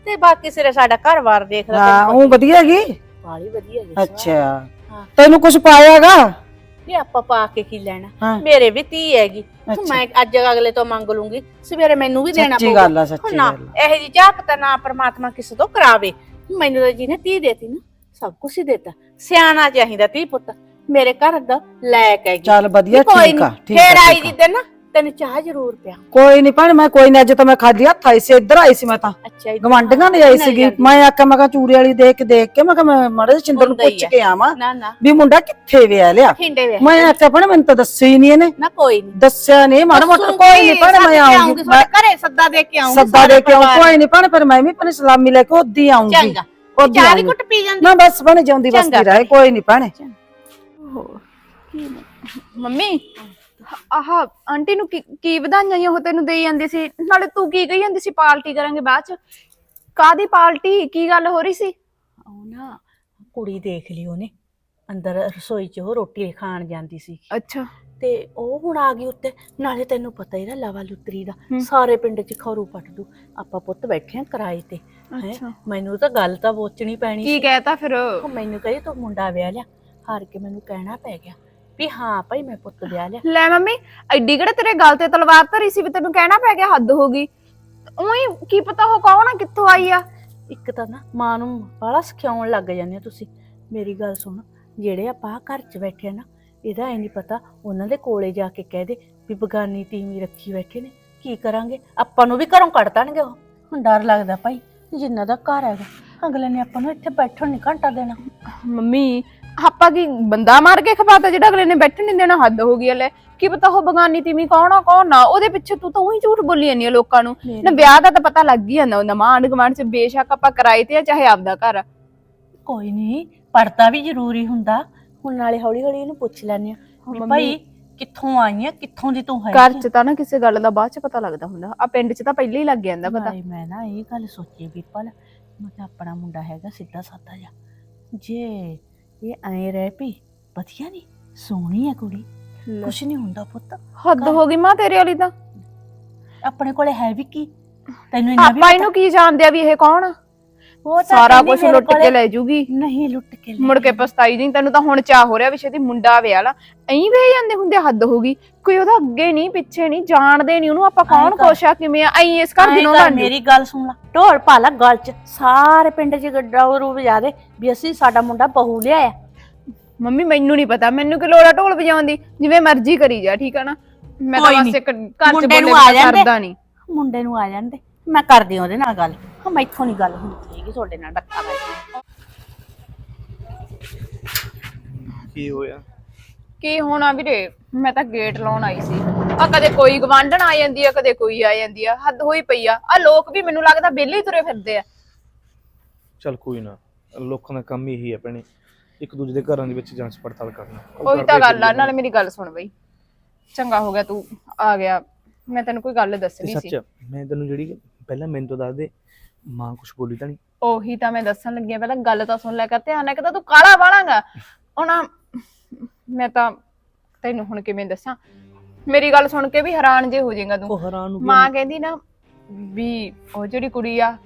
ਤੇ ਬਾਕੀ ਸਿਰੇ ਸਾਡਾ ਘਰ-ਬਾਰ ਦੇਖਦਾ ਹਾਂ ਉਹ ਵਧੀਆ ਹੈਗੀ? ਬਾਲੀ ਵਧੀਆ ਜੀ ਅੱਛਾ। ਤੈਨੂੰ ਕੁਝ ਪਾਇਆਗਾ ਇਹ ਆਪਾਂ ਪਾ ਕੇ ਕੀ ਲੈਣਾ? ਹਾਂ। ਮੇਰੇ ਵੀ ਧੀ ਹੈਗੀ। ਅੱਛਾ। ਮੈਂ ਅੱਜ ਅਗਲੇ ਤੋਂ ਮੰਗ ਲੂੰਗੀ। ਸਵੇਰੇ ਮੈਨੂੰ ਵੀ ਦੇਣਾ ਸੱਚੀ ਗੱਲ ਆ ਸੱਚੀ ਨਾ ਗੱਲ ਆ। ਇਹ ਜੀ ਝਾਕ ਤਾਂ ਨਾ ਪ੍ਰਮਾਤਮਾ ਕਿਸੇ ਤੋਂ ਕਰਾਵੇ। ਮੈਨੂੰ ਤਾਂ ਜਿਹਨੇ ਧੀ ਦੇਤੀ ਨਾ ਸਭ ਕੁਝ ਹੀ ਦਿੱਤਾ। ਸਿਆਣਾ ਚਾਹੀਦਾ ਧੀ ਪੁੱਤ। ਮੇਰੇ ਘਰ ਦਾ ਲਾਇਕ ਹੈਗੀ ਚੱਲ ਵਧੀਆ ਕੋਈ ਠੀਕ ਆ ਨੀ, ਠੀਕ ਫੇਰ ਆ, ਆਈ ਠੀਕ ਆ। ਨਾ ਤੈਨੂੰ ਚਾਹ ਜ਼ਰੂਰ ਪਿਆ। ਕੋਈ ਨਹੀਂ ਭੈਣੇ ਮੈਂ ਕੋਈ ਨਹੀਂ ਅੱਜ ਤਾਂ ਮੈਂ ਖਾਲੀ ਹੱਥ ਆਈ ਸੀ ਇੱਧਰ ਆਈ ਸੀ ਮੈਂ ਤਾਂ। ਅੱਛਾ ਗਵਾਂਢੀਆਂ ਦੇ ਆਈ ਸੀਗੀ। ਮੈਂ ਆਖਿਆ ਮੈਂ ਕਿਹਾ ਚੂੜੇ ਵਾਲੀ ਦੇਖ ਕੇ ਦੇਖ ਕੇ ਮੈਂ ਕਿਹਾ ਮੈਂ ਮਾੜੇ ਜਿਹੇ ਚਿੰਦਰ ਨੂੰ ਹੁੰਦਾ ਹੀ ਪੁੱਛ। ਕੇ ਆਵਾਂ ਨਾ ਨਾ। ਵੀ ਮੁੰਡਾ ਕਿੱਥੇ ਵਿਆਹ ਲਿਆ? ਹਿੰਡੇ ਵੇ ਮੈਂ ਆਖਿਆ ਭੈਣੇ ਮੈਨੂੰ ਤਾਂ ਦੱਸਿਆ ਹੀ ਨਹੀਂ ਇਹਨੇ। ਨਾ ਕੋਈ ਨਹੀਂ ਦੱਸਿਆ ਨਹੀਂ ਮਾੜਾ ਮੋਟਾ ਕੋਈ ਨਹੀਂ ਭੈਣੇ ਮੈਂ ਆਉਂਗੀ। ਮੈਂ ਘਰੇ ਸੱਦਾ ਦੇ ਕੇ ਆਉਂਗੀ ਸੱਦਾ ਦੇ ਕੇ ਆਉਂ ਕੋਈ ਨਹੀਂ ਭੈਣੇ ਫਿਰ ਮੈਂ ਵੀ ਭੈਣੇ ਸਲਾਮੀ ਲੈ ਕੇ ਉੱਦੀ ਆਉਂਗੀ। ਚੰਗਾ। ਉੱਦੀ ਚਾਹ ਦੀ। ਘੁੱਟ ਪੀ ਜਾਂਦੀ। ਨਾ ਬਸ ਭੈਣੇ ਜਿਉਂਦੀ ਚੰਗਾ। ਬਸਦੀ ਰਹੇ ਕੋਈ ਨਹੀਂ ਭੈਣੇ। ਮੰਮੀ? ਆਹ ਆਂਟੀ ਨੂੰ ਕੀ ਕੀ ਵਧਾਈਆਂ ਸੀ ਉਹ ਤੈਨੂੰ ਦੇਈ ਜਾਂਦੀ ਸੀ? ਨਾਲੇ ਤੂੰ ਕੀ ਕਹੀ ਜਾਂਦੀ ਸੀ ਪਾਰਟੀ ਕਰਾਂਗੇ ਬਾਅਦ ਚ? ਕਾਦੀ ਪਾਰਟੀ ਕੀ ਗੱਲ ਹੋ ਰਹੀ ਸੀ? ਉਹ ਨਾ ਕੁੜੀ ਦੇਖ ਲਈ ਉਹਨੇ। ਅੰਦਰ ਰਸੋਈ 'ਚ ਉਹ ਰੋਟੀ ਖਾਣ ਜਾਂਦੀ ਸੀ। ਅੱਛਾ। ਤੇ ਉਹ ਹੁਣ ਆ ਗਈ ਉੱਤੇ। ਨਾਲੇ ਤੈਨੂੰ ਪਤਾ ਹੀ ਨਾ ਲਵਾ ਲੁਤਰੀ ਦਾ। ਸਾਰੇ ਪਿੰਡ 'ਚ ਖਰੂ ਪੱਟ ਦੂ। ਆਪਾਂ ਪੁੱਤ ਬੈਠੇ ਆ ਕਿਰਾਏ ਤੇ ਹੈਂ। ਅੱਛਾ। ਮੈਨੂੰ ਤਾਂ ਗੱਲ ਤਾਂ ਬੋਚਣੀ ਪੈਣੀ ਕੀ ਕਹਿਤਾ ਫਿਰ? ਉਹ ਮੈਨੂੰ ਕਹੇ ਤੂੰ ਮੁੰਡਾ ਵਿਆਹ ਲਿਆ। ਹਾਰ ਕੇ ਮੈਨੂੰ ਕਹਿਣਾ ਪੈ ਗਿਆ। ਵੀ ਹਾਂ ਭਾਈ ਮੈਂ ਪੁੱਤ ਵਿਆਹ ਲਿਆ। ਲੈ ਮੰਮੀ ਐਡੀ ਕਿਹੜੇ ਤੇਰੇ ਗਲ ਤੇ ਤਲਵਾਰ ਧਰੀ ਸੀ ਵੀ ਤੈਨੂੰ ਕਹਿਣਾ ਪੈ ਗਿਆ ਹੱਦ ਹੋ ਗਈ। ਉਹੀ ਕੀ ਪਤਾ ਉਹ ਕੌਣ ਆ ਕਿੱਥੋਂ ਆਈ ਆ? ਇੱਕ ਤਾਂ ਨਾ ਮਾਂ ਨੂੰ ਬਾਹਲਾ ਸਿਖਾਉਣ ਲੱਗ ਜਾਂਦੇ ਆ ਤੁਸੀਂ। ਮੇਰੀ ਗੱਲ ਸੁਣ ਜਿਹੜੇ ਆਪਾਂ ਆਹ ਘਰ 'ਚ ਬੈਠੇ ਆ ਨਾ ਇਹਦਾ ਐ ਨਹੀਂ ਪਤਾ ਉਹਨਾਂ ਦੇ ਕੋਲੇ ਜਾ ਕੇ ਕਹਿ ਦੇ ਵੀ ਬਗਾਨੀ ਤੀਵੀਂ ਰੱਖੀ ਬੈਠੇ ਨੇ ਕੀ ਕਰਾਂਗੇ? ਆਪਾਂ ਨੂੰ ਵੀ ਘਰੋਂ ਕੱਢ ਦੇਣਗੇ ਉਹ। ਹੁਣ ਡਰ ਲੱਗਦਾ ਭਾਈ ਜਿੰਨਾ ਦਾ ਘਰ ਹੈਗਾ ਅਗਲੇ ਨੇ ਆਪਾਂ ਨੂੰ ਇੱਥੇ ਬੈਠਣ ਨਹੀਂ ਘੰਟਾ ਦੇਣਾ। ਮੰਮੀ ਆਪਾਂ ਕੀ ਬੰਦਾ ਮਾਰ ਕੇ ਖਪਾਤਾ ਜਿਹੜਾ ਅਗਲੇ ਨੇ ਬੈਠਣ ਨਹੀਂ ਦੇਣਾ ਹੱਦ ਹੋ ਗਈ ਲੈ। ਕੀ ਪਤਾ ਉਹ ਬਗਾਨੀ ਤੀਵੀਂ ਕੌਣ ਆ ਕੌਣ ਨਾ ਉਹਦੇ ਪਿੱਛੇ ਤੂੰ ਤਾਂ ਉਹੀ ਝੂਠ ਬੋਲੀ ਜਾਂਦੀ ਆ ਲੋਕਾਂ ਨੂੰ। ਨਾ ਵਿਆਹ ਦਾ ਤਾਂ ਪਤਾ ਲੱਗ ਹੀ ਜਾਂਦਾ ਹੁੰਦਾ ਮਾਂ ਗਵਾਂਢ ਚ ਬੇਸ਼ੱਕ ਆਪਾਂ ਕਿਰਾਏ ਤੇ ਆ ਚਾਹੇ ਆਪਦਾ ਘਰ ਆ। ਕੋਈ ਨਹੀਂ ਪੜਤਾ ਵੀ ਜ਼ਰੂਰੀ ਹੁੰਦਾ। ਹੁਣ ਨਾਲੇ ਹੌਲੀ ਹੌਲੀ ਇਹਨੂੰ ਪੁੱਛ ਲੈਣੇ ਆ ਭਾਈ ਕਿੱਥੋਂ ਆਈ ਆ ਕਿੱਥੋਂ ਦੀ ਤੂੰ ਹੈ ਘਰ ਚ ਤਾਂ ਨਾ ਕਿਸੇ ਗੱਲ ਦਾ ਬਾਅਦ ਚ ਪਤਾ ਲੱਗਦਾ ਹੁੰਦਾ। ਆ ਪਿੰਡ ਚ ਤਾਂ ਪਹਿਲਾਂ ਹੀ ਲੱਗ ਜਾਂਦਾ ਪਤਾ। ਮੈਂ ਨਾ ਇਹ ਗੱਲ ਸੋਚੀ ਵੀ ਭਲ ਮੈਂ ਕਿਹਾ ਆਪਣਾ ਮੁੰਡਾ ਹੈਗਾ ਸਿੱਧਾ ਸਾਦਾ ਜਾ ਜੇ ਇਹ ਐ ਰਹਿ ਪਈ ਵਧੀਆ ਨਹੀਂ ਸੋਹਣੀ ਹੈ ਕੁੜੀ। ਕੁਛ ਨਹੀਂ ਹੁੰਦਾ ਪੁੱਤ। ਹੱਦ ਹੋ ਗਈ ਮਾਂ ਤੇਰੇ ਵਾਲੀ ਤਾਂ। ਆਪਣੇ ਕੋਲੇ ਹੈ ਵੀ ਕੀ? ਤੈਨੂੰ ਇੰਨਾ ਵੀ ਆਪਾਂ ਇਹਨੂੰ ਕੀ ਜਾਣਦੇ ਆ ਵੀ ਇਹ ਕੌਣ ਆ? ਉਹ ਤਾਂ ਸਾਰਾ ਕਹਿੰਦੀ ਕੁਝ ਮੇਰੇ ਲੁੱਟ ਕੇ ਕੋਲੇ- ਲੈ ਜੂਗੀ। ਨਹੀਂ ਲੁੱਟ ਕੇ ਲੈ ਮੁੜ ਕੇ ਪਛਤਾਈ ਨਹੀਂ ਤੈਨੂੰ ਤਾਂ ਹੁਣ ਚਾਹ ਹੋ ਰਿਹਾ ਵੀ ਛੇਤੀ ਮੁੰਡਾ ਵਿਆਹ ਲਾ। ਐਂ ਵੇ ਜਾਂਦੇ ਹੁੰਦੇ ਹੱਦ ਹੋ ਗਈ। ਕੋਈ ਉਹਦਾ ਅੱਗੇ ਨਹੀਂ ਪਿੱਛੇ ਨਹੀਂ ਜਾਣਦੇ ਨਹੀਂ ਉਹਨੂੰ ਆਪਾਂ ਕੌਣ ਕਰ। ਕੋਸ਼ਾ ਕਿਵੇਂ ਆ? ਐਂ ਇਸ ਘਰ ਦੀ ਨੂੰ ਕਰ, ਮੇਰੀ ਗੱਲ ਸੁਣ ਲੈ। ਢੋਲ ਪਾ ਲੈ ਗਲ 'ਚ। ਸਾਰੇ ਪਿੰਡ 'ਚ ਗੱਡਾ ਰੂ ਵਜਾ ਦੇ ਵੀ ਅਸੀਂ ਸਾਡਾ ਮੁੰਡਾ ਬਹੂ ਲਿਆਇਆ। ਮੰਮੀ ਮੈਨੂੰ ਨਹੀਂ ਪਤਾ। ਮੈਨੂੰ ਕਿ ਲੋੜਾ ਢੋਲ ਵਜਾਉਣ ਦੀ? ਜਿਵੇਂ ਮਰਜ਼ੀ ਕਰੀ ਜਾ ਠੀਕ ਆ ਨਾ? ਮੈਂ ਤਾਂ ਕੋਈ ਬਸ ਨੀ। ਇੱਕ ਘਰ ਚ ਮੁੰਡੇ ਨੂੰ ਬੋਲੇ ਆ ਜਾਂਦੇ। ਕਰਦਾ ਨਹੀਂ। ਮੁੰਡੇ ਨੂੰ ਆ ਜਾਂਦੇ। ਮੈਂ ਕਰਦੀ ਹਾਂ ਉਹਦੇ ਨਾਲ ਗੱਲ। ਹਾਂ ਮੈਥੋਂ ਨਹੀਂ ਗੱਲ ਹੁੰਦੀ ਹੈਗੀ ਤੁਹਾਡੇ ਨਾਲ ਡੱਕਾ ਬੈਠ ਕੀ ਹੋਇਆ? ਕੀ ਹੋਣਾ ਵੀਰੇ? ਮੈਂ ਤਾਂ ਗੇਟ ਲਾਉਣ ਆਈ ਸੀ। ਆ ਕਦੇ ਕੋਈ ਗਵਾਂਢਣ ਆ ਜਾਂਦੀ ਆ ਕਦੇ ਕੋਈ ਆ ਜਾਂਦੀ ਆ। ਹੱਦ ਹੋਈ ਪਈ ਆ। ਆ ਲੋਕ ਵੀ ਮੈਨੂੰ ਲੱਗਦਾ ਹੀ ਤੁਰੇ ਫਿਰਦੇ ਆ। ਚੱਲ ਕੋਈ ਨਾ ਲੋਕਾਂ ਦਾ ਕੰਮ ਹੀ ਇਹੀ ਹੈ ਭੈਣੇ। ਇੱਕ ਦੂਜੇ ਦੇ ਘਰਾਂ ਦੇ ਵਿੱਚ ਜਾਂਚ ਪੜਤਾਲ ਕਰਨਾ। ਉਹ ਉਹੀ ਤਾਂ ਕਰਦੇ ਗੱਲ ਆ। ਨਾਲੇ ਮੇਰੀ ਗੱਲ ਸੁਣ ਬਈ। ਚੰਗਾ ਹੋ ਗਿਆ ਤੂੰ ਆ ਗਿਆ। ਮੈਂ ਤੈਨੂੰ ਕੋਈ ਗੱਲ ਤੇ ਦੱਸਣੀ ਸੀ। ਸੱਚ ਮੈਂ ਤੈਨੂੰ ਜਿਹੜੀ ਪਹਿਲਾਂ ਮੈਨੂੰ ਤਾਂ ਦੱਸ ਦੇ ਮਾਂ ਕੁਝ ਬੋਲੀ ਤਾਂ ਨਹੀਂ ਉਹੀ ਤਾਂ ਮੈਂ ਦੱਸਣ ਲੱਗੀ ਆ ਪਹਿਲਾਂ ਗੱਲ ਤਾਂ ਸੁਣ ਲੈ ਕਰ ਧਿਆਨ ਨਾਲ ਕਿ ਤੂੰ ਕਾਲਾ ਵਾਲਾਂਗਾ। ਉਹਨਾਂ ਮੈਂ ਤਾਂ ਤੈਨੂੰ ਹੁਣ ਕਿਵੇਂ ਦੱਸਾਂ? ਮੇਰੀ ਗੱਲ ਸੁਣ ਕੇ ਵੀ ਹੈਰਾਨ ਜੇ ਹੋ ਜਾਏਗਾ ਤੂੰ। ਉਹ ਹੈਰਾਨ ਨੂੰ ਮਾਂ ਕਹਿੰਦੀ ਨਾ ਵੀ ਉਹ ਜਿਹੜੀ ਕੁੜੀ ਆ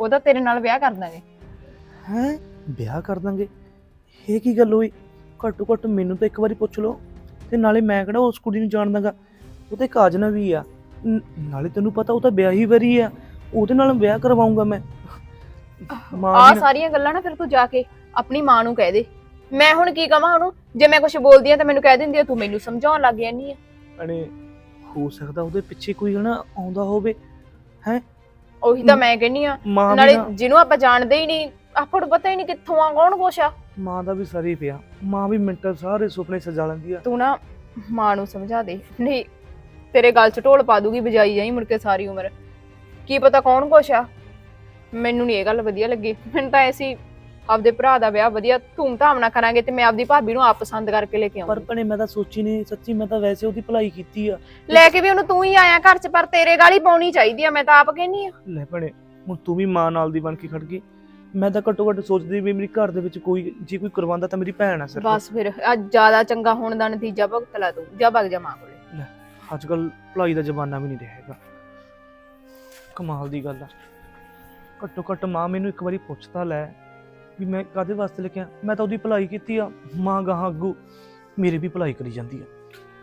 ਉਹਦਾ ਤੇਰੇ ਨਾਲ ਵਿਆਹ ਕਰ ਦਾਂਗੇ। ਹੈ? ਵਿਆਹ ਕਰ ਦਾਂਗੇ? ਇਹ ਕੀ ਗੱਲ ਹੋਈ? ਘੱਟੋ ਘੱਟ ਮੈਨੂੰ ਤਾਂ ਇੱਕ ਵਾਰੀ ਪੁੱਛ ਲਓ। ਤੇ ਨਾਲੇ ਮੈਂ ਕਿਹੜਾ ਉਸ ਕੁੜੀ ਨੂੰ ਜਾਣਦਾਗਾ ਉਹ ਤਾਂ ਇੱਕ ਅਜਨਬੀ ਆ। ਨ- ਨਾਲੇ ਤੈਨੂੰ ਪਤਾ ਉਹ ਤਾਂ ਵਿਆਹੀ ਵਰੀ ਆ। ਉਹਦੇ ਨਾਲ ਵਿਆਹ ਕਰਵਾਉਂਗਾ ਮੈਂ। ਮਾਂ ਆ ਨਾ- ਸਾਰੀਆਂ ਗੱਲਾਂ ਨਾ ਫਿਰ ਤੂੰ ਜਾ ਕੇ ਆਪਣੀ ਮਾਂ ਨੂੰ ਕਹਿ ਦੇ। ਮੈਂ ਹੁਣ ਕੀ ਕਵਾਂ ਉਹਨੂੰ? ਜੇ ਮੈਂ ਕੁਝ ਬੋਲਦੀ ਆ ਤਾਂ ਮੈਨੂੰ ਕਹਿ ਦਿੰਦੀ ਆ ਤੂੰ ਮੈਨੂੰ ਸਮਝਾਉਣ ਲੱਗ ਜਾਂਦੀ ਆ। ਭੈਣੇ ਹੋ ਸਕਦਾ ਉਹਦੇ ਪਿੱਛੇ ਕੋਈ ਹਨਾ ਆਉਂਦਾ ਹੋਵੇ। ਉਹੀ ਤਾਂ ਮੈਂ ਕਹਿੰਨੀ ਆ ਮਾਂ ਵੀ ਨਾਲੇ ਨਾ- ਜਿਹਨੂੰ ਆਪਾਂ ਜਾਣਦੇ ਹੀ ਨਹੀਂ ਆਪਾਂ ਨੂੰ ਪਤਾ ਹੀ ਨਹੀਂ ਕਿੱਥੋਂ ਆ ਕੌਣ ਕੁਛ ਆ। ਮਾਂ ਦਾ ਵੀ ਸਰੀ ਪਿਆ। ਮਾਂ ਵੀ ਮਿੰਟਾਂ 'ਚ ਸਾਰੇ ਸੁਪਨੇ ਸਜਾ ਲੈਂਦੀ ਆ। ਤੂੰ ਨਾ ਮਾਂ ਨੂੰ ਸਮਝਾ ਦੇ। ਨਹੀਂ ਤੇਰੇ ਗਲ 'ਚ ਢੋਲ ਪਾ ਦੂਗੀ ਵਜਾਈ ਜਾਈ ਮੁੜ ਕੇ ਸਾਰੀ ਉਮਰ। ਕੀ ਪਤਾ ਕੌਣ ਕੁਛ ਆ। ਮੈਨੂੰ ਨਹੀਂ ਇਹ ਗੱਲ ਵਧੀਆ ਲੱਗੀ। ਮੈਨੂੰ ਤਾਂ ਐਸੀ ਆਪਦੇ ਭਰਾ ਦਾ ਵਿਆਹ ਵਧੀਆ ਧੂਮ-ਧਾਮ ਨਾਲ ਕਰਾਂਗੇ ਤੇ ਮੈਂ ਆਪਦੀ ਭਾਬੀ ਨੂੰ ਆਪ ਪਸੰਦ ਕਰਕੇ ਲੈ ਕੇ ਪਰ ਆਉਂਗੀ ਭੈਣੇ ਮੈਂ ਤਾਂ ਸੋਚੀ ਨਹੀਂ ਸੱਚੀ ਮੈਂ ਤਾਂ ਵੈਸੇ ਉਹਦੀ ਭਲਾਈ ਕੀਤੀ ਆ। ਲੈ ਕੇ ਵੀ ਉਹਨੂੰ ਤੂੰ ਹੀ ਆਇਆ ਘਰ 'ਚ ਪਰ ਤੇਰੇ ਗਾਲੀ ਪਾਉਣੀ ਚਾਹੀਦੀ ਆ ਮੈਂ ਤਾਂ ਆਪ ਕਹਿੰਨੀ ਆ। ਲੈ ਭੈਣੇ ਹੁਣ ਤੂੰ ਵੀ ਮਾਂ ਨਾਲ ਦੀ ਬਣ ਕੇ ਖੜ ਗਈ। ਮੈਂ ਤਾਂ ਘੱਟੋ ਘੱਟ ਸੋਚਦੀ ਵੀ ਮੇਰੀ ਘਰ ਦੇ ਵਿੱਚ ਕੋਈ ਜੇ ਕੋਈ ਕਰਵਾਉਂਦਾ ਤਾਂ ਮੇਰੀ ਭੈਣ ਆ ਸਿਰਫ। ਬਸ ਫਿਰ ਅੱਜ ਜ਼ਿਆਦਾ ਚੰਗਾ ਹੋਣ ਦਾ ਨਤੀਜਾ ਭੁਗਤ ਲਾ ਤੂੰ ਜਾ ਭਗ ਜਾ ਮਾਂ ਕੋਲੇ। ਅੱਜ ਕੱਲ ਭਲਾਈ ਦਾ ਜ਼ਮਾਨਾ ਵੀ ਨਹੀਂ ਰਿਹਾ ਹੈਗਾ। ਕਮਾਲ ਦੀ ਗੱਲ ਆ। ਘੱਟੋ ਘੱਟ ਮਾਂ ਮੈਨੂੰ ਇੱਕ ਵਾਰੀ ਪੁੱਛ ਤਾਂ ਲੈ ਵੀ ਮੈਂ ਕਾਦੇ ਵਾਸਤੇ ਲਿਖਿਆ? ਮੈਂ ਤਾਂ ਉਹਦੀ ਭਲਾਈ ਕੀਤੀ ਆ। ਮਾਂ ਗਾਹਾਂ ਅੱਗੂ ਮੇਰੀ ਵੀ ਭਲਾਈ ਕਰੀ ਜਾਂਦੀ ਆ।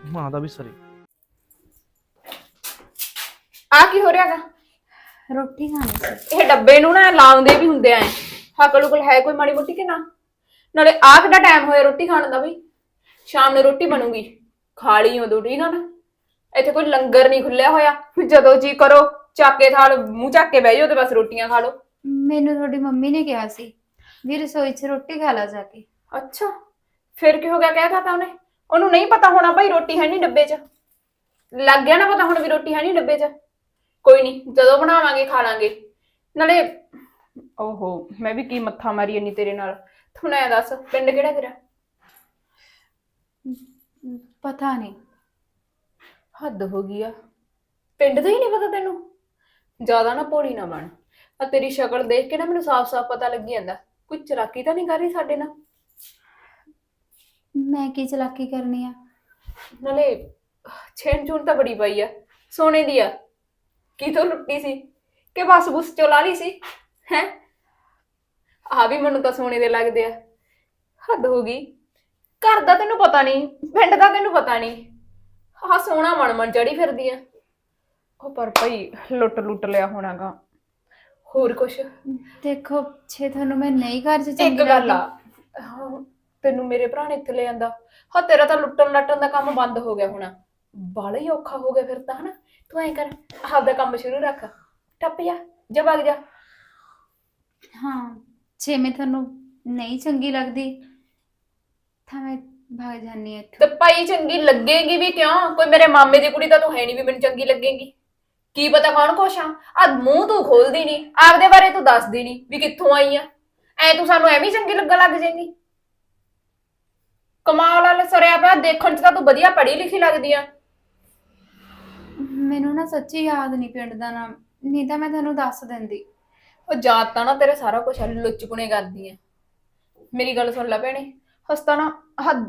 ਮਾਂ ਦਾ ਵੀ ਸਰੇ। ਆ ਕੀ ਹੋ ਰਿਹਾਗਾ? ਰੋਟੀ ਖਾਣੀ ਸੀ। ਇਹ ਡੱਬੇ ਨੂੰ ਨਾ ਲਾਉਂਦੇ ਵੀ ਹੁੰਦੇ ਐ ਹਕਲ ਉਕਲ ਹੈ ਕੋਈ ਮਾੜੀ ਮੋਟੀ ਕਿ ਨਾ? ਨਾਲੇ ਆ ਕਿੱਡਾ ਟਾਈਮ ਹੋਇਆ ਰੋਟੀ ਖਾਣ ਦਾ ਬਈ ਸ਼ਾਮ ਨੂੰ ਰੋਟੀ ਬਣੂਗੀ। ਖਾ ਲਈ ਉਦੋਂ ਠੀਕ ਆ ਨਾ। ਇੱਥੇ ਕੋਈ ਲੰਗਰ ਨਹੀਂ ਖੁੱਲਿਆ ਹੋਇਆ। ਜਦੋਂ ਜੀ ਕਰੋ। ਚੱਕ ਕੇ ਥਾਲ ਮੂੰਹ ਚੱਕ ਕੇ ਬਹਿ ਜਾਓ ਤੇ ਬਸ ਰੋਟੀਆਂ ਖਾ ਲਓ। ਮੈਨੂੰ ਤੁਹਾਡੀ ਮੰਮੀ ਨੇ ਕਿਹਾ ਸੀ ਵੀ ਰਸੋਈ 'ਚ ਰੋਟੀ ਖਾ ਲਾ ਜਾ ਕੇ। ਅੱਛਾ ਫਿਰ ਕੀ ਹੋ ਗਿਆ ਕਹਿਤਾ ਤਾਂ ਉਹਨੇ? ਉਹਨੂੰ ਨਹੀਂ ਪਤਾ ਹੋਣਾ ਭਾਈ ਰੋਟੀ ਹੈ ਨਹੀਂ ਡੱਬੇ 'ਚ। ਲੱਗ ਗਿਆ ਨਾ ਪਤਾ ਹੁਣ ਵੀ ਰੋਟੀ ਹੈ ਨਹੀਂ ਡੱਬੇ 'ਚ। ਕੋਈ ਨਹੀਂ ਜਦੋਂ ਬਣਾਵਾਂਗੇ ਖਾ ਲਾਂਗੇ। ਨਾਲੇ ਓਹੋ ਮੈਂ ਵੀ ਕੀ ਮੱਥਾ ਮਾਰੀ ਇੰਨੀ ਤੇਰੇ ਨਾਲ? ਤੂੰ ਐ ਦੱਸ ਪਿੰਡ ਕਿਹੜਾ ਤੇਰਾ? ਪਤਾ ਨਹੀਂ ਹੱਦ ਹੋ ਗਈ ਆ। ਪਿੰਡ ਦਾ ਹੀ ਨਹੀਂ ਪਤਾ ਤੈਨੂੰ? ਜ਼ਿਆਦਾ ਨਾ ਭੋਲੀ ਨਾ ਬਣ। ਆ ਤੇਰੀ ਸ਼ਕਲ ਦੇਖ ਕੇ ਨਾ ਮੈਨੂੰ ਸਾਫ਼-ਸਾਫ਼ ਪਤਾ ਲੱਗੀ ਜਾਂਦਾ। ਕੋਈ ਚਲਾਕੀ ਤਾਂ ਨਹੀਂ ਕਰ ਰਹੀ ਸਾਡੇ ਨਾਲ? ਮੈਂ ਕੀ ਚਲਾਕੀ ਕਰਨੀ ਆ? ਨਾਲੇ ਛੇਨ ਚੂਨ ਤਾਂ ਬੜੀ ਪਈ ਆ ਸੋਨੇ ਦੀ ਆ। ਕੀ ਤੋਂ ਲੁੱਟੀ ਸੀ? ਕਿ ਬਸ ਬੁਸ ਚੋਂ ਲਾ ਲਈ ਸੀ? ਹੈ? ਆ ਵੀ ਮੈਨੂੰ ਤਾਂ ਸੋਨੇ ਦੇ ਲੱਗਦੇ ਆ। ਹੱਦ ਹੋ ਗਈ। ਘਰ ਦਾ ਤੈਨੂੰ ਪਤਾ ਨਹੀਂ ਪਿੰਡ ਦਾ ਤੈਨੂੰ ਪਤਾ ਨਹੀਂ। ਆਹ ਸੋਨਾ ਮਣ ਮਣ ਚੜੀ ਫਿਰਦੀ ਆ। ਉਹ ਪਰ ਭਈ ਲੁੱਟ ਲੁੱਟ ਲਿਆ ਹੋਣਾਗਾ। ਹੋਰ ਕੁਛ? ਦੇਖੋ ਛੇ ਤੁਹਾਨੂੰ ਮੈਂ ਨਹੀਂ ਘਰ 'ਚ ਇੱਕ ਚੰਗੀ ਗੱਲ ਆ। ਹਾਂ, ਤੈਨੂੰ ਮੇਰੇ ਭਰਾ ਨੇ ਇੱਥੇ ਲੈ ਜਾਂਦਾ ਹਾਂ ਤੇਰਾ ਤਾਂ ਲੁੱਟਣ ਲੱਟਣ ਦਾ ਕੰਮ ਬੰਦ ਹੋ ਗਿਆ ਹੋਣਾ। ਬਾਲਾ ਹੀ ਔਖਾ ਹੋ ਗਿਆ ਫਿਰ ਤਾਂ ਹਨਾ? ਤੂੰ ਐਂ ਕਰ ਆਪਦਾ ਕੰਮ ਸ਼ੁਰੂ ਰੱਖ। ਟੱਪ ਜਾ ਜਾ ਵਗ ਜਾ। ਹਾਂ ਜੇ ਮੈਂ ਤੁਹਾਨੂੰ ਨਹੀਂ ਚੰਗੀ ਲੱਗਦੀ ਤਾਂ ਮੈਂ ਭਾਗ ਜਾਨੀ ਹਾਂ ਤੇ ਇੱਥੋਂ ਭਾਈ ਚੰਗੀ ਲੱਗੇਗੀ ਵੀ ਕਿਉਂ? ਕੋਈ ਮੇਰੇ ਮਾਮੇ ਦੀ ਕੁੜੀ ਤਾਂ ਤੂੰ ਹੈ ਨਹੀਂ ਵੀ ਮੈਨੂੰ ਚੰਗੀ ਲੱਗੇਗੀ। ਕੀ ਪਤਾ ਕੌਣ ਕੁਛ ਆ? ਆ ਮੂੰਹ ਤੂੰ ਖੋਲਦੀ ਨਹੀਂ ਆਪਦੇ ਬਾਰੇ ਤੂੰ ਦੱਸਦੀ ਨਹੀਂ ਵੀ ਕਿੱਥੋਂ ਆਈ ਆ। ਐ ਤੂੰ ਸਾਨੂੰ ਐਵੇਂ ਹੀ ਚੰਗੀ ਲੱਗਣ ਲੱਗ ਜਾਏਗੀ। ਕਮਾਲ ਵਾਲਾ ਸਰਿਆ ਪਿਆ ਦੇਖਣ ਚ ਤਾਂ ਤੂੰ ਵਧੀਆ ਪੜ੍ਹੀ ਲਿਖੀ ਲੱਗਦੀ ਆ। ਮੈਨੂੰ ਨਾ ਸੱਚੀ ਯਾਦ ਨਹੀਂ ਪਿੰਡ ਦਾ ਨਾਮ ਨਹੀਂ ਤਾਂ ਮੈਂ ਤੁਹਾਨੂੰ ਦੱਸ ਦਿੰਦੀ। ਉਹ ਜਾਤ ਤਾਂ ਨਾ ਤੇਰੇ ਸਾਰਾ ਕੁਝ ਲੁੱਚਪੁਣੇ ਕਰਦੀ ਐ ਮੇਰੀ ਗੱਲ ਸੁਣ ਲੈ ਭੈਣੇ ਹਸਤਾ ਨਾ ਹੱਦ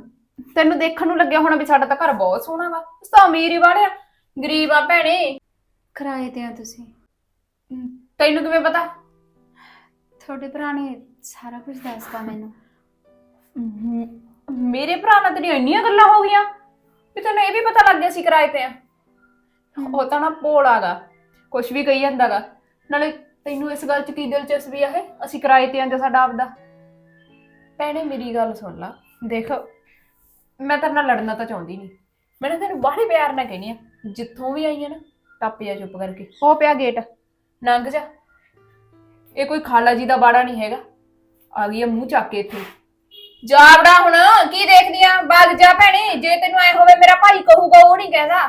ਤੈਨੂੰ ਦੇਖਣ ਨੂੰ ਲੱਗਿਆ ਹੋਣਾ ਵੀ ਸਾਡਾ ਤਾਂ ਘਰ ਬਹੁਤ ਸੋਹਣਾ ਵਾ। ਹਸਤਾ ਅਮੀਰ ਹੀ ਵਾੜਿਆ ਗਰੀਬ ਆ ਭੈਣੇ। ਕਿਰਾਏ ਤੇ ਆ ਤੁਸੀਂ? ਤੈਨੂੰ ਕਿਵੇਂ ਪਤਾ? ਤੁਹਾਡੇ ਭਰਾ ਨੇ ਸਾਰਾ ਕੁਝ ਦੱਸਤਾ ਮੈਨੂੰ। ਮ- ਮੇਰੇ ਭਰਾ ਨਾਲ ਤੇਰੀਆਂ ਇੰਨੀਆਂ ਗੱਲਾਂ ਹੋ ਗਈਆਂ ਵੀ ਤੈਨੂੰ ਇਹ ਵੀ ਪਤਾ ਲੱਗ ਗਿਆ ਸੀ ਕਿਰਾਏ ਤੇ। ਆ ਉਹ ਤਾਂ ਨਾ ਭੋਲਾਗਾ ਕੁਝ ਵੀ ਕਹੀ ਜਾਂਦਾਗਾ ਨਾਲੇ ਤੈਨੂੰ ਇਸ ਗੱਲ 'ਚ ਕੀ ਦਿਲਚਸਪੀ ਆ ਹੈ ਅਸੀਂ ਕਿਰਾਏ ਤੇ ਆਂਦੇ ਸਾਡਾ ਆਪਦਾ। ਭੈਣੇ ਮੇਰੀ ਗੱਲ ਸੁਣ ਲਾ। ਦੇਖ ਮੈਂ ਤੇਰੇ ਨਾਲ ਲੜਨਾ ਤਾਂ ਚਾਹੁੰਦੀ ਨਹੀਂ ਮੈਂ ਨਾ ਤੈਨੂੰ ਬਾਹਲੇ ਪਿਆਰ ਨਾਲ ਕਹਿੰਦੀ ਆ ਜਿੱਥੋਂ ਵੀ ਆਈ ਆ ਨਾ ਟੱਪ ਜਾ ਚੁੱਪ ਕਰਕੇ। ਹੋ ਪਿਆ ਗੇਟ। ਲੰਘ ਜਾ। ਇਹ ਕੋਈ ਖਾਲਾ ਜੀ ਦਾ ਬਾੜਾ ਨਹੀਂ ਹੈਗਾ। ਆ ਗਈ ਆ ਮੂੰਹ ਚੱਕ ਕੇ ਇੱਥੇ। ਜਾਵੜਾ ਹੁਣ ਕੀ ਦੇਖਦੀ ਆ? ਬਾਗ ਜਾ ਭੈਣੇ ਜੇ ਤੈਨੂੰ ਐ ਹੋਵੇ ਮੇਰਾ ਭਾਈ ਕਹੂਗਾ ਉਹ ਨਹੀਂ ਕਹਿੰਦਾ।